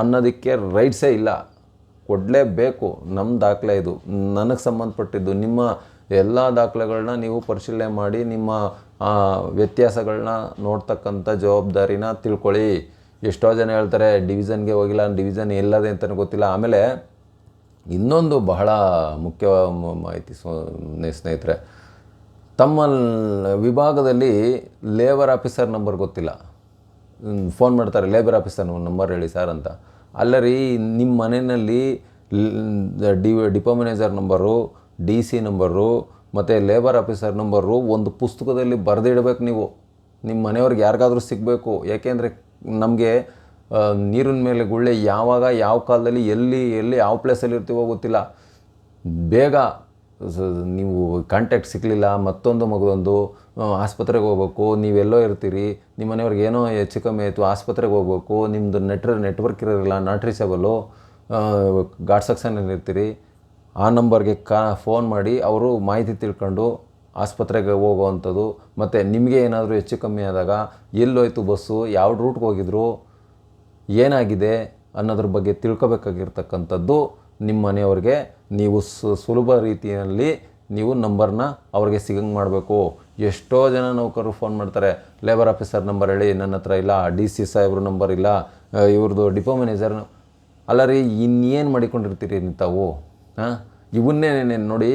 ಅನ್ನೋದಕ್ಕೆ ರೈಟ್ಸೇ ಇಲ್ಲ. ಕೊಡಲೇಬೇಕು. ನಮ್ಮ ದಾಖಲೆ ಇದು. ನನಗೆ ಸಂಬಂಧಪಟ್ಟಿದ್ದು ನಿಮ್ಮ ಎಲ್ಲ ದಾಖಲೆಗಳನ್ನ ನೀವು ಪರಿಶೀಲನೆ ಮಾಡಿ, ನಿಮ್ಮ ವ್ಯತ್ಯಾಸಗಳನ್ನ ನೋಡ್ತಕ್ಕಂಥ ಜವಾಬ್ದಾರಿನ ತಿಳ್ಕೊಳ್ಳಿ. ಎಷ್ಟೋ ಜನ ಹೇಳ್ತಾರೆ ಡಿವಿಷನ್ಗೆ ಹೋಗಿಲ್ಲ ಡಿವಿಷನ್ ಎಲ್ಲದೆ ಅಂತಲೂ ಗೊತ್ತಿಲ್ಲ. ಆಮೇಲೆ ಇನ್ನೊಂದು ಬಹಳ ಮುಖ್ಯ ಮಾಹಿತಿ ಸ್ನೇಹಿತರೆ ತಮ್ಮ ವಿಭಾಗದಲ್ಲಿ ಲೇಬರ್ ಆಫೀಸರ್ ನಂಬರ್ ಗೊತ್ತಿಲ್ಲ. ಫೋನ್ ಮಾಡ್ತಾರೆ, ಲೇಬರ್ ಆಫೀಸರ್ ನಂಬರ್ ಹೇಳಿ ಸರ್ ಅಂತ. ಅಲ್ಲ ರೀ ನಿಮ್ಮ ಮನೆಯಲ್ಲಿ D depot number, D C number, ಮತ್ತು ಲೇಬರ್ ಆಫೀಸರ್ ನಂಬರು ಒಂದು ಪುಸ್ತಕದಲ್ಲಿ ಬರೆದಿಡಬೇಕು ನೀವು. ನಿಮ್ಮ ಮನೆಯವ್ರಿಗೆ ಯಾರಿಗಾದ್ರೂ ಸಿಗಬೇಕು. ಯಾಕೆಂದರೆ ನಮಗೆ ನೀರಿನ ಮೇಲೆ ಗುಳ್ಳೆ ಯಾವಾಗ, ಯಾವ ಕಾಲದಲ್ಲಿ ಎಲ್ಲಿ ಎಲ್ಲಿ, ಯಾವ ಪ್ಲೇಸಲ್ಲಿ ಇರ್ತೀವೋ ಗೊತ್ತಿಲ್ಲ. ಬೇಗ ನೀವು ಕಾಂಟ್ಯಾಕ್ಟ್ ಸಿಗಲಿಲ್ಲ ಮತ್ತೊಂದು ಮಗದೊಂದು ಆಸ್ಪತ್ರೆಗೆ ಹೋಗ್ಬೇಕು ನೀವೆಲ್ಲೋ ಇರ್ತೀರಿ ನಿಮ್ಮ ಮನೆಯವ್ರಿಗೆ ಏನೋ ಹೆಚ್ಚು ಕಮ್ಮಿ ಆಯಿತು, ಆಸ್ಪತ್ರೆಗೆ ಹೋಗ್ಬೇಕು ನಿಮ್ಮದು ನೆಟ್ರ ನೆಟ್ವರ್ಕ್ ಇರೋದಿಲ್ಲ ನಾಟ್ ರೀಚಬಲ್ಲು ಗಾಡ್ ಸೆಕ್ಷನಲ್ಲಿ ಇರ್ತೀರಿ, ಆ ನಂಬರ್ಗೆ ಕಾ ಫೋನ್ ಮಾಡಿ, ಅವರು ಮಾಹಿತಿ ತಿಳ್ಕೊಂಡು ಆಸ್ಪತ್ರೆಗೆ ಹೋಗುವಂಥದ್ದು, ಮತ್ತು ನಿಮಗೆ ಏನಾದರೂ ಹೆಚ್ಚು ಕಮ್ಮಿ ಆದಾಗ, ಎಲ್ಲೋಯ್ತು ಬಸ್ಸು ಯಾವ ರೂಟ್ಗೆ ಹೋಗಿದ್ರು, ಏನಾಗಿದೆ ಅನ್ನೋದ್ರ ಬಗ್ಗೆ ತಿಳ್ಕೊಬೇಕಾಗಿರ್ತಕ್ಕಂಥದ್ದು ನಿಮ್ಮ ಮನೆಯವ್ರಿಗೆ ನೀವು ಸುಲಭ ರೀತಿಯಲ್ಲಿ ನೀವು ನಂಬರ್ನ ಅವ್ರಿಗೆ ಸಿಗಂಗೆ ಮಾಡಬೇಕು. ಎಷ್ಟೋ ಜನ ನೌಕರರು ಫೋನ್ ಮಾಡ್ತಾರೆ ಲೇಬರ್ ಆಫೀಸರ್ ನಂಬರ್ ಹೇಳಿ, ನನ್ನ ಹತ್ರ ಇಲ್ಲ ಡಿ ಸಿ ಸಾಹೇಬ್ರ ನಂಬರ್ ಇಲ್ಲ ಇವ್ರದ್ದು ಡಿಪೋ ಮ್ಯಾನೇಜರ್ ಅಲ್ಲ ರೀ, ಇನ್ನೇನು ಮಾಡಿಕೊಂಡಿರ್ತೀರಿ ತಾವು? ಹಾಂ ಇವನ್ನೇ ನೋಡಿ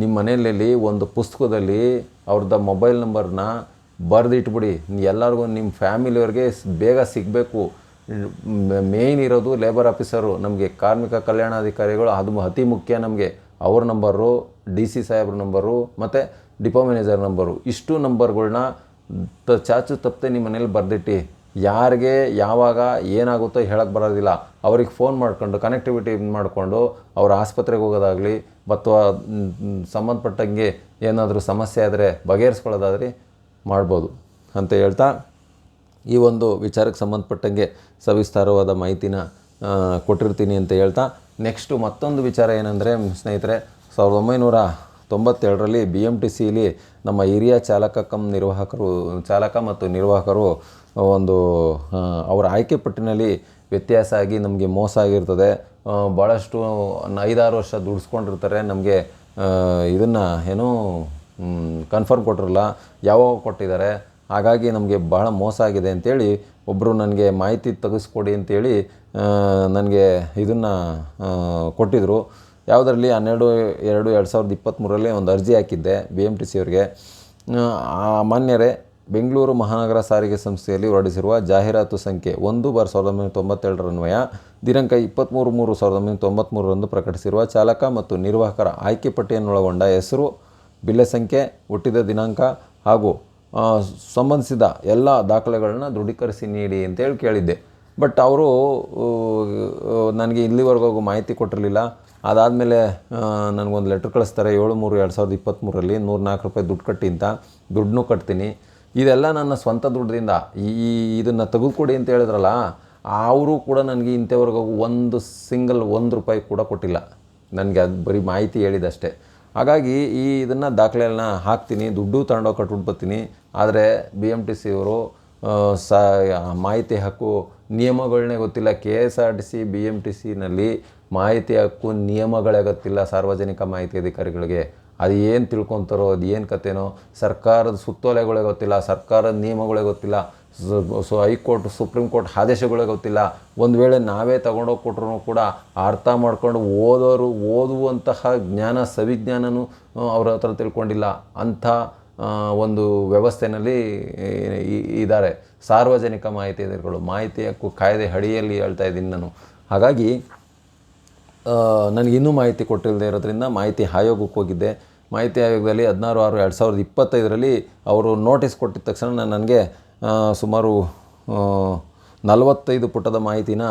ನಿಮ್ಮ ಮನೆಯಲ್ಲಿ ಒಂದು ಪುಸ್ತಕದಲ್ಲಿ ಅವ್ರದ್ದು ಮೊಬೈಲ್ ನಂಬರ್ನ ಬರೆದಿಟ್ಬಿಡಿ. ಎಲ್ಲರಿಗೂ ನಿಮ್ಮ ಫ್ಯಾಮಿಲಿಯವ್ರಿಗೆ ಬೇಗ ಸಿಗಬೇಕು. ಮೇಯ್ನ್ ಇರೋದು ಲೇಬರ್ ಆಫೀಸರು ನಮಗೆ ಕಾರ್ಮಿಕ ಕಲ್ಯಾಣಾಧಿಕಾರಿಗಳು ಅದು ಅತಿ ಮುಖ್ಯ ನಮಗೆ. ಅವ್ರ ನಂಬರು ಡಿ ಸಿ ಸಾಹೇಬ್ರ ನಂಬರು ಮತ್ತು ಡಿಪೋ ಮ್ಯಾನೇಜರ್ ನಂಬರು ಇಷ್ಟು ನಂಬರ್ಗಳನ್ನ ತ ಚಾಚು ತಪ್ಪದೆ ನಿಮ್ಮ ಮನೇಲಿ ಬರೆದಿಟ್ಟು. ಯಾರಿಗೆ, ಯಾವಾಗ, ಏನಾಗುತ್ತೋ ಹೇಳಕ್ಕೆ ಬರೋದಿಲ್ಲ. ಅವ್ರಿಗೆ ಫೋನ್ ಮಾಡ್ಕೊಂಡು ಕನೆಕ್ಟಿವಿಟಿ ಮಾಡಿಕೊಂಡು, ಅವ್ರ ಆಸ್ಪತ್ರೆಗೆ ಹೋಗೋದಾಗಲಿ ಅಥವಾ ಸಂಬಂಧಪಟ್ಟಂಗೆ ಏನಾದರೂ ಸಮಸ್ಯೆ ಆದರೆ ಬಗೆಹರಿಸ್ಕೊಳ್ಳೋದಾದ್ರೆ ಮಾಡ್ಬೋದು ಅಂತ ಹೇಳ್ತಾ ಈ ಒಂದು ವಿಚಾರಕ್ಕೆ ಸಂಬಂಧಪಟ್ಟಂಗೆ ಸವಿಸ್ತಾರವಾದ ಮಾಹಿತಿನ ಕೊಟ್ಟಿರ್ತೀನಿ ಅಂತ ಹೇಳ್ತಾ, ನೆಕ್ಸ್ಟು ಮತ್ತೊಂದು ವಿಚಾರ ಏನಂದರೆ, ಸ್ನೇಹಿತರೆ, ಸಾವಿರದ ಒಂಬೈನೂರ ತೊಂಬತ್ತೆರಡರಲ್ಲಿ ಬಿ ಎಂ ಟಿ ಸಿಲಿ ನಮ್ಮ ಹಿರಿಯ ಚಾಲಕ ಕಮ್ ನಿರ್ವಾಹಕರು, ಚಾಲಕ ಮತ್ತು ನಿರ್ವಾಹಕರು ಒಂದು ಅವರ ಆಯ್ಕೆ ಪಟ್ಟಿನಲ್ಲಿ ವ್ಯತ್ಯಾಸ ಆಗಿ ನಮಗೆ ಮೋಸ ಆಗಿರ್ತದೆ. ಭಾಳಷ್ಟು ಐದಾರು ವರ್ಷ ದುಡಿಸ್ಕೊಂಡಿರ್ತಾರೆ. ನಮಗೆ ಇದನ್ನು ಏನೂ ಕನ್ಫರ್ಮ್ ಕೊಟ್ಟಿರಲ್ಲ. ಯಾವಾಗ ಕೊಟ್ಟಿದ್ದಾರೆ? ಹಾಗಾಗಿ ನಮಗೆ ಬಹಳ ಮೋಸ ಆಗಿದೆ ಅಂತೇಳಿ ಒಬ್ಬರು ನನಗೆ ಮಾಹಿತಿ ತೆಗೆಸ್ಕೊಡಿ ಅಂತೇಳಿ ನನಗೆ ಇದನ್ನು ಕೊಟ್ಟಿದ್ದರು ಯಾವುದರಲ್ಲಿ ಹನ್ನೆರಡು, ಎರಡು ಎರಡು ಸಾವಿರದ ಇಪ್ಪತ್ತ್ಮೂರರಲ್ಲಿ ಒಂದು ಅರ್ಜಿ ಹಾಕಿದ್ದೆ ಬಿ ಎಂ ಟಿ ಸಿ ಅವರಿಗೆ. ಮಾನ್ಯರೇ, ಬೆಂಗಳೂರು ಮಹಾನಗರ ಸಾರಿಗೆ ಸಂಸ್ಥೆಯಲ್ಲಿ ಹೊರಡಿಸಿರುವ ಜಾಹೀರಾತು ಸಂಖ್ಯೆ ಒಂದು ಬಾರ್ ಸಾವಿರದ ಒಂಬೈನೂರ ತೊಂಬತ್ತೆರಡರನ್ವಯ ದಿನಾಂಕ ಇಪ್ಪತ್ತ್ಮೂರು ಮೂರು ಸಾವಿರದ ಒಂಬೈನೂರ ತೊಂಬತ್ತ್ಮೂರರಂದು ಪ್ರಕಟಿಸಿರುವ ಚಾಲಕ ಮತ್ತು ನಿರ್ವಾಹಕರ ಆಯ್ಕೆ ಪಟ್ಟಿಯನ್ನೊಳಗೊಂಡ ಹೆಸರು, ಬಿಲ್ಲೆ ಸಂಖ್ಯೆ, ಹುಟ್ಟಿದ ದಿನಾಂಕ ಹಾಗೂ ಸಂಬಂಧಿಸಿದ ಎಲ್ಲ ದಾಖಲೆಗಳನ್ನ ದೃಢೀಕರಿಸಿ ನೀಡಿ ಅಂತೇಳಿ ಕೇಳಿದ್ದೆ. ಬಟ್ ಅವರು ನನಗೆ ಇಲ್ಲಿವರೆಗೂ ಮಾಹಿತಿ ಕೊಟ್ಟಿರಲಿಲ್ಲ. ಅದಾದಮೇಲೆ ನನಗೊಂದು ಲೆಟ್ರ್ ಕಳಿಸ್ತಾರೆ ಏಳು ಮೂರು ಎರಡು ಸಾವಿರದ ಇಪ್ಪತ್ತ್ಮೂರರಲ್ಲಿ ನೂರು ನಾಲ್ಕು ರೂಪಾಯಿ ದುಡ್ಡು ಕಟ್ಟಿ ಅಂತ, ದುಡ್ಡನ್ನೂ ಕಟ್ತೀನಿ. ಇದೆಲ್ಲ ನನ್ನ ಸ್ವಂತ ದುಡ್ಡಿಂದ. ಈ ಇದನ್ನು ತೆಗೆದುಕೊಡಿ ಅಂತ ಹೇಳಿದ್ರಲ್ಲ, ಅವರು ಕೂಡ ನನಗೆ ಇಂಥವ್ರಿಗೂ ಒಂದು ಸಿಂಗಲ್ ಒಂದು ರೂಪಾಯಿ ಕೂಡ ಕೊಟ್ಟಿಲ್ಲ. ನನಗೆ ಅದು ಬರೀ ಮಾಹಿತಿ ಹೇಳಿದಷ್ಟೇ. ಹಾಗಾಗಿ ಈ ಇದನ್ನು ದಾಖಲೆಗಳನ್ನ ಹಾಕ್ತೀನಿ, ದುಡ್ಡು ತಗೊಂಡೋಗಿ ಕಟ್ಬಿಟ್ಟು ಬರ್ತೀನಿ. ಆದರೆ ಬಿ ಎಂ ಟಿ ಸಿ ಅವರು ಸ, ಮಾಹಿತಿ ಹಕ್ಕು ನಿಯಮಗಳನ್ನೇ ಗೊತ್ತಿಲ್ಲ. K S R T C B M T ಸಿನಲ್ಲಿ ಮಾಹಿತಿ ಹಕ್ಕು, ನಿಯಮಗಳೇ ಗೊತ್ತಿಲ್ಲ ಸಾರ್ವಜನಿಕ ಮಾಹಿತಿ ಅಧಿಕಾರಿಗಳಿಗೆ. ಅದು ಏನು ತಿಳ್ಕೊತಾರೋ, ಅದು ಏನು ಕತೆನೋ ಸರ್ಕಾರದ ಸುತ್ತೋಲೆಗಳೇ ಗೊತ್ತಿಲ್ಲ, ಸರ್ಕಾರದ ನಿಯಮಗಳೇ ಗೊತ್ತಿಲ್ಲ. ಸ- ಹೈಕೋರ್ಟ್ ಸುಪ್ರೀಂ ಕೋರ್ಟ್ ಆದೇಶಗಳೇ ಗೊತ್ತಿಲ್ಲ. ಒಂದು ವೇಳೆ ನಾವೇ ತಗೊಂಡೋಗಿ ಕೊಟ್ಟರು ಕೂಡ ಅರ್ಥ ಮಾಡ್ಕೊಂಡು ಓದೋರು ಓದುವಂತಹ ಜ್ಞಾನ, ಸವಿಜ್ಞಾನನೂ ಅವ್ರ ಹತ್ರ ತಿಳ್ಕೊಂಡಿಲ್ಲ. ಅಂಥ ಒಂದು ವ್ಯವಸ್ಥೆಯಲ್ಲಿ ಇದ್ದಾರೆ. ಸಾರ್ವಜನಿಕ ಮಾಹಿತಿ ಅಧಿಕಾರಿಗಳು ಮಾಹಿತಿ ಹಕ್ಕು ಕಾಯ್ದೆ ಅಡಿಯಲ್ಲಿ ಹೇಳ್ತಾ ಇದ್ದೀನಿ ನಾನು. ಹಾಗಾಗಿ ನನಗೆ ಇನ್ನೂ ಮಾಹಿತಿ ಕೊಟ್ಟಿಲ್ಲದೆ ಇರೋದ್ರಿಂದ ಮಾಹಿತಿ ಆಯೋಗಕ್ಕೆ ಹೋಗಿದ್ದೆ. ಮಾಹಿತಿ ಆಯೋಗದಲ್ಲಿ ಹದಿನಾರು ಆರು ಎರಡು ಸಾವಿರದ ಇಪ್ಪತ್ತೈದರಲ್ಲಿ ಅವರು ನೋಟಿಸ್ ಕೊಟ್ಟಿದ್ದ ತಕ್ಷಣ ನನಗೆ ಸುಮಾರು ನಲವತ್ತೈದು ಪುಟದ ಮಾಹಿತಿನ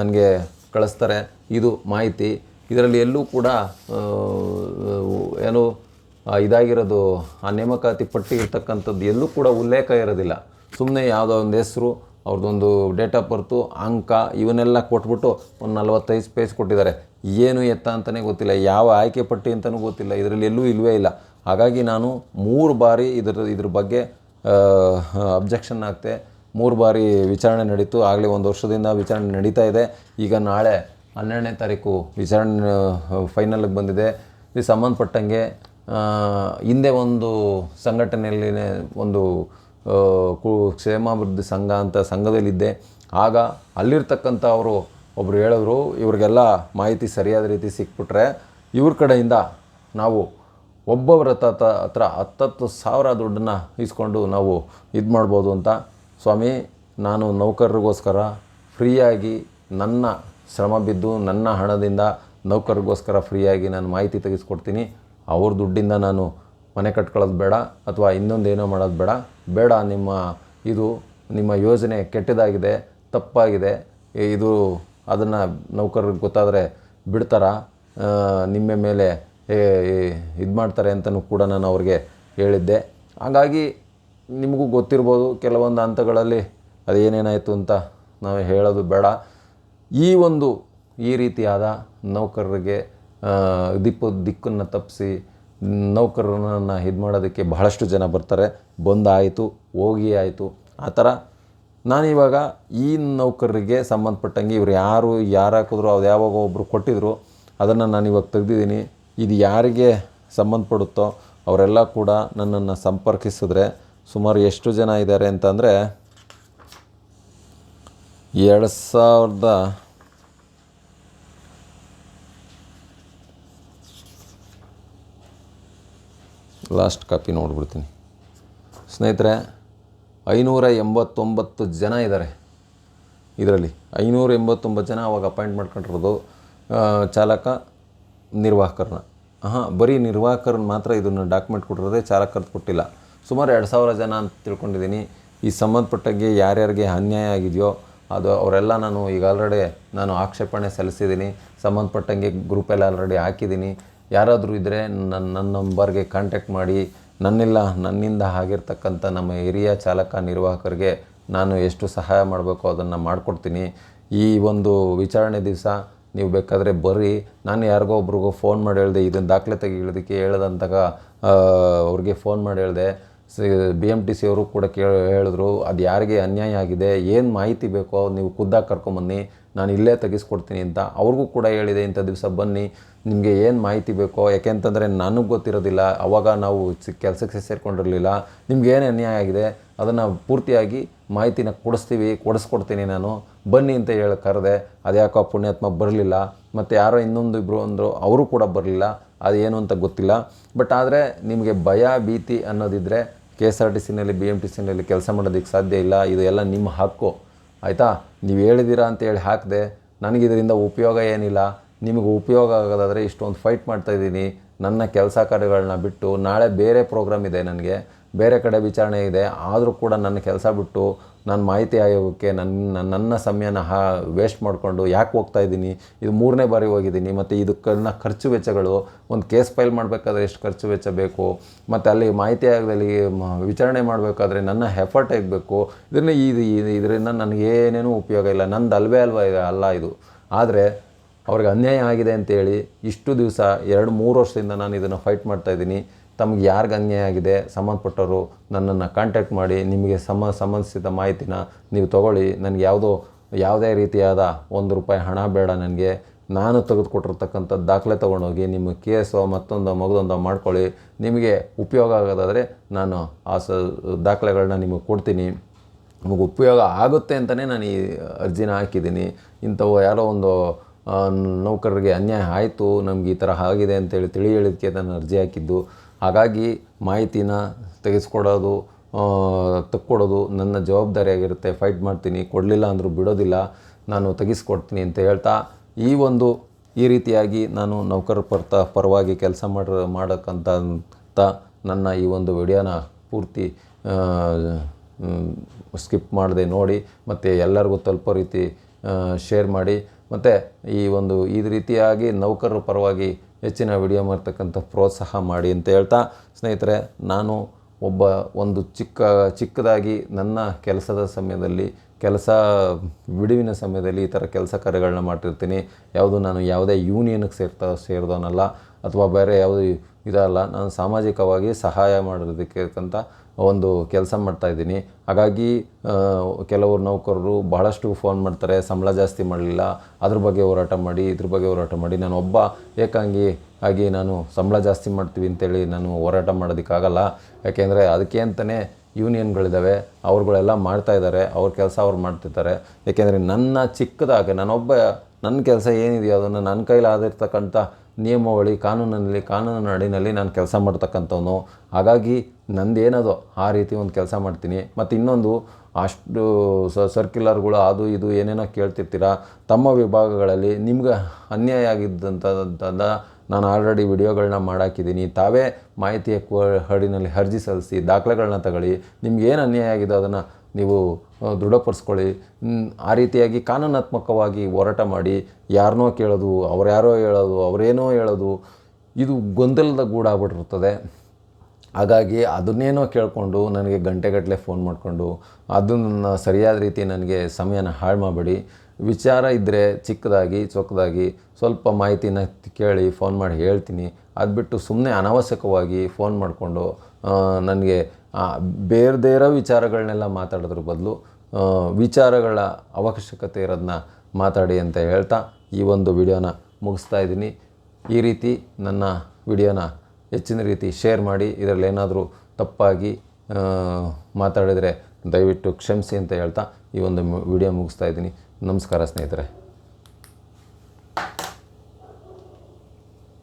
ನನಗೆ ಕಳಿಸ್ತಾರೆ. ಇದು ಮಾಹಿತಿ. ಇದರಲ್ಲಿ ಎಲ್ಲೂ ಕೂಡ ಏನು ಇದಾಗಿರೋದು, ಆ ನೇಮಕಾತಿ ಪಟ್ಟಿ ಇರ್ತಕ್ಕಂಥದ್ದು ಎಲ್ಲೂ ಕೂಡ ಉಲ್ಲೇಖ ಇರೋದಿಲ್ಲ. ಸುಮ್ಮನೆ ಯಾವುದೋ ಒಂದು ಹೆಸರು ಅವ್ರದ್ದೊಂದು ಡೇಟ್ ಆಫ್ ಬರ್ತು ಅಂಕ, ಇವನ್ನೆಲ್ಲ ಕೊಟ್ಬಿಟ್ಟು ಒಂದು ನಲವತ್ತೈದು ಸ್ಪೇಸ್ ಕೊಟ್ಟಿದ್ದಾರೆ. ಏನು ಎತ್ತ ಅಂತಲೇ ಗೊತ್ತಿಲ್ಲ. ಯಾವ ಆಯ್ಕೆ ಪಟ್ಟಿ ಅಂತಲೂ ಗೊತ್ತಿಲ್ಲ. ಇದರಲ್ಲಿ ಎಲ್ಲೂ ಇಲ್ಲವೇ ಇಲ್ಲ. ಹಾಗಾಗಿ ನಾನು ಮೂರು ಬಾರಿ ಇದರ, ಇದ್ರ ಬಗ್ಗೆ ಅಬ್ಜೆಕ್ಷನ್ ಆಗ್ತೆ. ಮೂರು ಬಾರಿ ವಿಚಾರಣೆ ನಡೀತು. ಆಗಲೇ ಒಂದು ವರ್ಷದಿಂದ ವಿಚಾರಣೆ ನಡೀತಾ ಇದೆ. ಈಗ ನಾಳೆ ಹನ್ನೆರಡನೇ ತಾರೀಕು ವಿಚಾರಣೆ ಫೈನಲ್ಗೆ ಬಂದಿದೆ. ಇದು ಸಂಬಂಧಪಟ್ಟಂಗೆ ಹಿಂದೆ ಒಂದು ಸಂಘಟನೆಯಲ್ಲಿ ಒಂದು ಕು, ಕ್ಷೇಮಾಭಿವೃದ್ಧಿ ಸಂಘ ಅಂತ ಸಂಘದಲ್ಲಿದ್ದೆ. ಆಗ ಅಲ್ಲಿರ್ತಕ್ಕಂಥ ಅವರು ಒಬ್ಬರು ಹೇಳಿದ್ರು, ಇವ್ರಿಗೆಲ್ಲ ಮಾಹಿತಿ ಸರಿಯಾದ ರೀತಿ ಸಿಕ್ಬಿಟ್ರೆ ಇವ್ರ ಕಡೆಯಿಂದ ನಾವು ಒಬ್ಬೊಬ್ಬರ ಹತ್ತ ಹತ್ರ ಹತ್ತತ್ತು ಸಾವಿರ ದುಡ್ಡನ್ನು ಇಸ್ಕೊಂಡು ನಾವು ಇದು ಮಾಡ್ಬೋದು ಅಂತ. ಸ್ವಾಮಿ, ನಾನು ನೌಕರರಿಗೋಸ್ಕರ ಫ್ರೀಯಾಗಿ ನನ್ನ ಶ್ರಮ ಬಿದ್ದು ನನ್ನ ಹಣದಿಂದ ನೌಕರರಿಗೋಸ್ಕರ ಫ್ರೀಯಾಗಿ ನಾನು ಮಾಹಿತಿ ತೆಗೆಸ್ಕೊಡ್ತೀನಿ. ಅವ್ರ ದುಡ್ಡಿಂದ ನಾನು ಮನೆ ಕಟ್ಕೊಳ್ಳೋದು ಬೇಡ ಅಥವಾ ಇನ್ನೊಂದು ಏನೋ ಮಾಡೋದು ಬೇಡ. ಬೇಡ, ನಿಮ್ಮ ಇದು ನಿಮ್ಮ ಯೋಜನೆ ಕೆಟ್ಟದಾಗಿದೆ, ತಪ್ಪಾಗಿದೆ. ಇದು ಅದನ್ನು ನೌಕರರಿಗೆ ಗೊತ್ತಾದರೆ ಬಿಡ್ತಾರ? ನಿಮ್ಮ ಮೇಲೆ ಇದು ಮಾಡ್ತಾರೆ ಅಂತಲೂ ಕೂಡ ನಾನು ಅವ್ರಿಗೆ ಹೇಳಿದ್ದೆ. ಹಾಗಾಗಿ ನಿಮಗೂ ಗೊತ್ತಿರ್ಬೋದು ಕೆಲವೊಂದು ಹಂತಗಳಲ್ಲಿ ಅದು ಏನೇನಾಯಿತು ಅಂತ ನಾವು ಹೇಳೋದು ಬೇಡ. ಈ ಒಂದು, ಈ ರೀತಿಯಾದ ನೌಕರರಿಗೆ ದಿಪ್ಪು ದಿಕ್ಕನ್ನು ತಪ್ಪಿಸಿ ನೌಕರರನ್ನು ಇದು ಮಾಡೋದಕ್ಕೆ ಬಹಳಷ್ಟು ಜನ ಬರ್ತಾರೆ. ಬಂದಾಯಿತು, ಹೋಗಿ ಆಯಿತು. ಆ ಥರ ನಾನಿವಾಗ ಈ ನೌಕರರಿಗೆ ಸಂಬಂಧಪಟ್ಟಂಗೆ ಇವ್ರು ಯಾರು ಯಾರು ಹಾಕಿದ್ರು ಅದು ಯಾವಾಗ ಒಬ್ಬರು ಕೊಟ್ಟಿದ್ರು, ಅದನ್ನು ನಾನು ಇವಾಗ ತೆಗ್ದಿದ್ದೀನಿ. ಇದು ಯಾರಿಗೆ ಸಂಬಂಧಪಡುತ್ತೋ ಅವರೆಲ್ಲ ಕೂಡ ನನ್ನನ್ನು ಸಂಪರ್ಕಿಸಿದ್ರೆ ಸುಮಾರು ಎಷ್ಟು ಜನ ಇದ್ದಾರೆ ಅಂತಂದರೆ ಎರಡು ಸಾವಿರದ ಲಾಸ್ಟ್ ಕಾಪಿ ನೋಡ್ಬಿಡ್ತೀನಿ. ಸ್ನೇಹಿತರೆ, ಐನೂರ ಎಂಬತ್ತೊಂಬತ್ತು ಜನ ಇದ್ದಾರೆ ಇದರಲ್ಲಿ. ಐನೂರ ಎಂಬತ್ತೊಂಬತ್ತು ಜನ ಅವಾಗ ಅಪಾಯಿಂಟ್ ಮಾಡ್ಕೊಂಡಿರೋದು ಚಾಲಕ ನಿರ್ವಾಹಕರನ್ನ. ಹಾಂ ಬರೀ ನಿರ್ವಾಹಕರನ್ನ ಮಾತ್ರ ಇದನ್ನು ಡಾಕ್ಯುಮೆಂಟ್ ಕೊಟ್ಟಿರೋದೇ ಚಾಲಕರದ್ದು ಕೊಟ್ಟಿಲ್ಲ. ಸುಮಾರು ಎರಡು ಸಾವಿರ ಜನ ಅಂತ ತಿಳ್ಕೊಂಡಿದ್ದೀನಿ. ಈ ಸಂಬಂಧಪಟ್ಟಂಗೆ ಯಾರ್ಯಾರಿಗೆ ಅನ್ಯಾಯ ಆಗಿದೆಯೋ, ಅದು ಅವರೆಲ್ಲ ನಾನು ಈಗ ಆಲ್ರೆಡಿ ನಾನು ಆಕ್ಷೇಪಣೆ ಸಲ್ಲಿಸಿದ್ದೀನಿ. ಸಂಬಂಧಪಟ್ಟಂಗೆ ಗ್ರೂಪಲ್ಲಿ ಆಲ್ರೆಡಿ ಹಾಕಿದ್ದೀನಿ. ಯಾರಾದರೂ ಇದ್ದರೆ ನನ್ನ ನನ್ನ ನಂಬರ್ಗೆ ಕಾಂಟ್ಯಾಕ್ಟ್ ಮಾಡಿ. ನನ್ನೆಲ್ಲ, ನನ್ನಿಂದ ಆಗಿರ್ತಕ್ಕಂಥ ನಮ್ಮ ಹಿರಿಯ ಚಾಲಕ ನಿರ್ವಾಹಕರಿಗೆ ನಾನು ಎಷ್ಟು ಸಹಾಯ ಮಾಡಬೇಕು ಅದನ್ನು ಮಾಡಿಕೊಡ್ತೀನಿ. ಈ ಒಂದು ವಿಚಾರಣೆ ದಿವಸ ನೀವು ಬೇಕಾದರೆ ಬರ್ರಿ. ನಾನು ಯಾರಿಗೋ ಒಬ್ರಿಗೋ ಫೋನ್ ಮಾಡಿ ಹೇಳಿದೆ ಇದನ್ನು ದಾಖಲೆ ತೆಗಿಯೋದಕ್ಕೆ ಹೇಳ್ದಂತಾಗ ಅವ್ರಿಗೆ ಫೋನ್ ಮಾಡಿ ಹೇಳಿದೆ. C B M T C ಅವರು ಕೂಡ ಕೇ ಹೇಳಿದ್ರು, ಅದು ಯಾರಿಗೆ ಅನ್ಯಾಯ ಆಗಿದೆ? ಏನು ಮಾಹಿತಿ ಬೇಕೋ? ನೀವು ಖುದ್ದಾಗಿ ಕರ್ಕೊಂಬನ್ನಿ. ನಾನು ಇಲ್ಲೇ ತೆಗಿಸ್ಕೊಡ್ತೀನಿ ಅಂತ ಅವ್ರಿಗೂ ಕೂಡ ಹೇಳಿದೆ, ಇಂಥ ದಿವಸ ಬನ್ನಿ. ನಿಮಗೆ ಏನು ಮಾಹಿತಿ ಬೇಕೋ? ಯಾಕೆಂತಂದರೆ ನನಗೆ ಗೊತ್ತಿರೋದಿಲ್ಲ. ಅವಾಗ ನಾವು ಕೆಲಸಕ್ಕೆ ಸೇರಿಕೊಂಡಿರಲಿಲ್ಲ. ನಿಮ್ಗೆ ಏನು ಅನ್ಯಾಯ ಆಗಿದೆ? ಅದನ್ನು ಪೂರ್ತಿಯಾಗಿ ಮಾಹಿತಿನ ಕೊಡಿಸ್ತೀವಿ, ಕೊಡಿಸ್ಕೊಡ್ತೀನಿ ನಾನು. ಬನ್ನಿ ಅಂತ ಹೇಳಿ ಕರೆದೆ ಅದ್ಯಾಕೋ ಪುಣ್ಯಾತ್ಮ ಬರಲಿಲ್ಲ? ಮತ್ತು ಯಾರೋ ಇನ್ನೊಂದು ಇಬ್ಬರು ಅಂದರು, ಅವರು ಕೂಡ ಬರಲಿಲ್ಲ ಅದೇನು ಅಂತ ಗೊತ್ತಿಲ್ಲ. ಬಟ್ ಆದರೆ ನಿಮಗೆ ಭಯ, ಭೀತಿ ಅನ್ನೋದಿದ್ದರೆ ಕೆ ಎಸ್ ಆರ್ ಟಿ ಸಿನಲ್ಲಿ, ಬಿ ಎಂ ಟಿ ಸಿನಲ್ಲಿ ಕೆಲಸ ಮಾಡೋದಕ್ಕೆ ಸಾಧ್ಯ ಇಲ್ಲ, ಇದು ಎಲ್ಲ ನಿಮ್ಮ ಹಕ್ಕು. ಆಯಿತಾ? ನೀವು ಹೇಳಿದ್ದೀರಾ ಅಂತೇಳಿ ಹಾಕಿದೆ, ನನಗೆ ಇದರಿಂದ ಉಪಯೋಗ ಏನಿಲ್ಲ, ನಿಮಗೆ ಉಪಯೋಗ ಆಗೋದಾದರೆ ಇಷ್ಟೊಂದು ಫೈಟ್ ಮಾಡ್ತಾಯಿದ್ದೀನಿ ನನ್ನ ಕೆಲಸ ಕಾರ್ಯಗಳನ್ನ ಬಿಟ್ಟು ನಾಳೆ ಬೇರೆ ಪ್ರೋಗ್ರಾಮ್ ಇದೆ ನನಗೆ. ಬೇರೆ ಕಡೆ ವಿಚಾರಣೆ ಇದೆ, ಆದರೂ ಕೂಡ ನನ್ನ ಕೆಲಸ ಬಿಟ್ಟು ನಾನು ಮಾಹಿತಿ ಆಯೋಗಕ್ಕೆ ನನ್ನ ನನ್ನ ಸಮಯನ ಹಾ ವೇಸ್ಟ್ ಮಾಡಿಕೊಂಡು ಯಾಕೆ ಹೋಗ್ತಾ ಇದ್ದೀನಿ? ಇದು ಮೂರನೇ ಬಾರಿ ಹೋಗಿದ್ದೀನಿ, ಮತ್ತು ಇದಕ್ಕನ್ನ ಖರ್ಚು ವೆಚ್ಚಗಳು, ಒಂದು ಕೇಸ್ ಫೈಲ್ ಮಾಡಬೇಕಾದ್ರೆ ಎಷ್ಟು ಖರ್ಚು ವೆಚ್ಚ ಬೇಕು, ಮತ್ತು ಅಲ್ಲಿ ಮಾಹಿತಿ ಆಯೋಗದಲ್ಲಿ ವಿಚಾರಣೆ ಮಾಡಬೇಕಾದ್ರೆ ನನ್ನ ಎಫರ್ಟ್ ಆಗಬೇಕು ಇದನ್ನು ಇದು ಇದು- ಇದರಿಂದ ನನಗೇನೇನೂ ಉಪಯೋಗ ಇಲ್ಲ, ನಂದು ಅಲ್ವೇ ಅಲ್ವಾ ಇದು, ಅಲ್ಲ ಇದು. ಆದರೆ ಅವ್ರಿಗೆ ಅನ್ಯಾಯ ಆಗಿದೆ ಅಂತೇಳಿ ಇಷ್ಟು ದಿವಸ, ಎರಡು, ಮೂರು ವರ್ಷದಿಂದ ನಾನು ಇದನ್ನು ಫೈಟ್ ಮಾಡ್ತಾಯಿದ್ದೀನಿ ತಮಗೆ ಯಾರಿಗೆ ಅನ್ಯಾಯ ಆಗಿದೆ, ಸಂಬಂಧಪಟ್ಟವರು ನನ್ನನ್ನು ಕಾಂಟ್ಯಾಕ್ಟ್ ಮಾಡಿ ನಿಮಗೆ ಸಮ, ಸಂಬಂಧಿಸಿದ ಮಾಹಿತಿನ ನೀವು ತಗೊಳ್ಳಿ. ನನಗೆ ಯಾವುದೋ, ಯಾವುದೇ ರೀತಿಯಾದ ಒಂದು ರೂಪಾಯಿ ಹಣ ಬೇಡ ನನಗೆ. ನಾನು ತೆಗೆದುಕೊಟ್ಟಿರ್ತಕ್ಕಂಥ ದಾಖಲೆ ತೊಗೊಂಡೋಗಿ ನಿಮ್ಮ ಕೇಸೋ ಮತ್ತೊಂದು ಮಗದೊಂದು ಮಾಡ್ಕೊಳ್ಳಿ. ನಿಮಗೆ ಉಪಯೋಗ ಆಗೋದಾದರೆ ನಾನು ಆ ಸ ದಾಖಲೆಗಳನ್ನ ನಿಮಗೆ ಕೊಡ್ತೀನಿ. ನಿಮಗೆ ಉಪಯೋಗ ಆಗುತ್ತೆ ಅಂತಲೇ ನಾನು ಈ ಅರ್ಜಿನ ಹಾಕಿದ್ದೀನಿ. ಇಂಥವು ಯಾರೋ ಒಂದು ನೌಕರರಿಗೆ ಅನ್ಯಾಯ ಆಯಿತು, ನಮ್ಗೆ ಈ ಥರ ಆಗಿದೆ ಅಂತೇಳಿ ತಿಳಿ ಹೇಳಿದ್ದಕ್ಕೆ ನಾನು ಅರ್ಜಿ ಹಾಕಿದ್ದು. ಹಾಗಾಗಿ ಮಾಹಿತಿನ ತೆಗೆಸ್ಕೊಡೋದು ತಕ್ಕೊಡೋದು ನನ್ನ ಜವಾಬ್ದಾರಿಯಾಗಿರುತ್ತೆ. ಫೈಟ್ ಮಾಡ್ತೀನಿ, ಕೊಡಲಿಲ್ಲ ಅಂದರೂ ಬಿಡೋದಿಲ್ಲ. ನಾನು ತೆಗೆಸ್ಕೊಡ್ತೀನಿ ಅಂತ ಹೇಳ್ತಾ, ಈ ಒಂದು, ಈ ರೀತಿಯಾಗಿ ನಾನು ನೌಕರರ ಪರ್ತ, ಪರವಾಗಿ ಕೆಲಸ ಮಾಡ ಮಾಡೋಕ್ಕಂತ ನನ್ನ ಈ ಒಂದು ವಿಡಿಯೋನ ಪೂರ್ತಿ ಸ್ಕಿಪ್ ಮಾಡದೆ ನೋಡಿ, ಮತ್ತು ಎಲ್ಲರಿಗೂ ತಲುಪೋ ರೀತಿ ಶೇರ್ ಮಾಡಿ, ಮತ್ತು ಈ ಒಂದು, ಈ ರೀತಿಯಾಗಿ ನೌಕರರ ಪರವಾಗಿ ಹೆಚ್ಚಿನ ವಿಡಿಯೋ ಮಾಡ್ತಕ್ಕಂಥ ಪ್ರೋತ್ಸಾಹ ಮಾಡಿ ಅಂತ ಹೇಳ್ತಾ, ಸ್ನೇಹಿತರೆ, ನಾನು ಒಬ್ಬ ಒಂದು ಚಿಕ್ಕ, ಚಿಕ್ಕದಾಗಿ ನನ್ನ ಕೆಲಸದ ಸಮಯದಲ್ಲಿ, ಕೆಲಸ ಬಿಡುವಿನ ಸಮಯದಲ್ಲಿ ಈ ಥರ ಕೆಲಸ ಕಾರ್ಯಗಳನ್ನ ಮಾಡ್ತಿರ್ತೀನಿ. ಯಾವುದು ನಾನು ಯಾವುದೇ ಯೂನಿಯನ್ಗೆ ಸೇರ್ತಾ, ಸೇರಿದವನಲ್ಲ, ಅಥವಾ ಬೇರೆ ಯಾವುದು ಇದಲ್ಲ, ನಾನು ಸಾಮಾಜಿಕವಾಗಿ ಸಹಾಯ ಮಾಡೋದಕ್ಕೆ ಅಂತ ಒಂದು ಕೆಲಸ ಮಾಡ್ತಾಯಿದ್ದೀನಿ ಹಾಗಾಗಿ ಕೆಲವರು ನೌಕರರು ಬಹಳಷ್ಟು ಫೋನ್ ಮಾಡ್ತಾರೆ, ಸಂಬಳ ಜಾಸ್ತಿ ಮಾಡಲಿಲ್ಲ, ಅದ್ರ ಬಗ್ಗೆ ಹೋರಾಟ ಮಾಡಿ, ಇದ್ರ ಬಗ್ಗೆ ಹೋರಾಟ ಮಾಡಿ. ನಾನು ಒಬ್ಬ ಏಕಾಂಗಿ ಆಗಿ ನಾನು ಸಂಬಳ ಜಾಸ್ತಿ ಮಾಡ್ತೀವಿ ಅಂತೇಳಿ ನಾನು ಹೋರಾಟ ಮಾಡೋದಕ್ಕಾಗಲ್ಲ. ಯಾಕೆಂದರೆ ಅದಕ್ಕೆ ಅಂತಲೇ ಯೂನಿಯನ್ಗಳಿದ್ದಾವೆ ಅವ್ರುಗಳೆಲ್ಲ ಮಾಡ್ತಾ ಇದ್ದಾರೆ, ಅವ್ರ ಕೆಲಸ ಅವ್ರು ಮಾಡ್ತಿರ್ತಾರೆ ಏಕೆಂದರೆ ನನ್ನ ಚಿಕ್ಕದಾಗ, ನಾನೊಬ್ಬ, ನನ್ನ ಕೆಲಸ ಏನಿದೆಯೋ ಅದನ್ನು ನನ್ನ ಕೈಲಾದಿರ್ತಕ್ಕಂಥ ನಿಯಮಾವಳಿ, ಕಾನೂನಿನಲ್ಲಿ, ಕಾನೂನಿನ ಅಡಿನಲ್ಲಿ ನಾನು ಕೆಲಸ ಮಾಡ್ತಕ್ಕಂಥವನು. ಹಾಗಾಗಿ ನಂದೇನದು? ಆ ರೀತಿ ಒಂದು ಕೆಲಸ ಮಾಡ್ತೀನಿ. ಮತ್ತು ಇನ್ನೊಂದು, ಅಷ್ಟು ಸರ್ಕ್ಯುಲರ್ಗಳು ಅದು ಇದು ಏನೇನೋ ಕೇಳ್ತಿರ್ತೀರ? ತಮ್ಮ ವಿಭಾಗಗಳಲ್ಲಿ ನಿಮ್ಗೆ ಅನ್ಯಾಯ ಆಗಿದ್ದಂಥದ್ದು ನಾನು ಆಲ್ರೆಡಿ ವಿಡಿಯೋಗಳನ್ನ ಮಾಡಾಕಿದ್ದೀನಿ. ತಾವೇ ಮಾಹಿತಿಯ ಹಕ್ಕು ಹಡಿನಲ್ಲಿ ಅರ್ಜಿ ಸಲ್ಲಿಸಿ ದಾಖಲೆಗಳನ್ನ ತಗೊಳ್ಳಿ. ನಿಮ್ಗೆ ಏನು ಅನ್ಯಾಯ ಆಗಿದೆ ಅದನ್ನು ನೀವು ದೃಢಪಡಿಸ್ಕೊಳ್ಳಿ. ಆ ರೀತಿಯಾಗಿ ಕಾನೂನಾತ್ಮಕವಾಗಿ ಹೋರಾಟ ಮಾಡಿ ಯಾರನ್ನೋ ಕೇಳೋದು ಅವ್ರ್ಯಾರೋ ಹೇಳೋದು ಅವರೇನೋ ಹೇಳೋದು, ಇದು ಗೊಂದಲದ ಗೂಡಾಗ್ಬಿಟ್ಟಿರ್ತದೆ ಹಾಗಾಗಿ ಅದನ್ನೇನೋ ಕೇಳಿಕೊಂಡು ನನಗೆ ಗಂಟೆಗಟ್ಟಲೆ ಫೋನ್ ಮಾಡಿಕೊಂಡು, ಅದನ್ನು ಸರಿಯಾದ ರೀತಿ ನನಗೆ ಸಮಯನ ಹಾಳು ಮಾಡಬೇಡಿ. ವಿಚಾರ ಇದ್ದರೆ ಚಿಕ್ಕದಾಗಿ, ಚೊಕ್ಕದಾಗಿ ಸ್ವಲ್ಪ ಮಾಹಿತಿನ ಕೇಳಿ, ಫೋನ್ ಮಾಡಿ ಹೇಳ್ತೀನಿ. ಅದು ಬಿಟ್ಟು ಸುಮ್ಮನೆ ಅನಾವಶ್ಯಕವಾಗಿ ಫೋನ್ ಮಾಡಿಕೊಂಡು ನನಗೆ ಬೇರೆ ಬೇರೆ ವಿಚಾರಗಳನ್ನೆಲ್ಲ ಮಾತಾಡೋದ್ರ ಬದಲು ವಿಚಾರಗಳ ಅವಶ್ಯಕತೆ ಇರೋದನ್ನ ಮಾತಾಡಿ ಅಂತ ಹೇಳ್ತಾ ಈ ಒಂದು ವಿಡಿಯೋನ ಮುಗಿಸ್ತಾ ಇದ್ದೀನಿ. ಈ ರೀತಿ ನನ್ನ ವಿಡಿಯೋನ ಹೆಚ್ಚಿನ ರೀತಿ ಶೇರ್ ಮಾಡಿ ಇದರಲ್ಲಿ ಏನಾದರೂ ತಪ್ಪಾಗಿ ಮಾತಾಡಿದರೆ ದಯವಿಟ್ಟು ಕ್ಷಮಿಸಿ ಅಂತ ಹೇಳ್ತಾ ಈ ಒಂದು ವಿಡಿಯೋ ಮುಗಿಸ್ತಾ ಇದ್ದೀನಿ. ನಮಸ್ಕಾರ ಸ್ನೇಹಿತರೆ.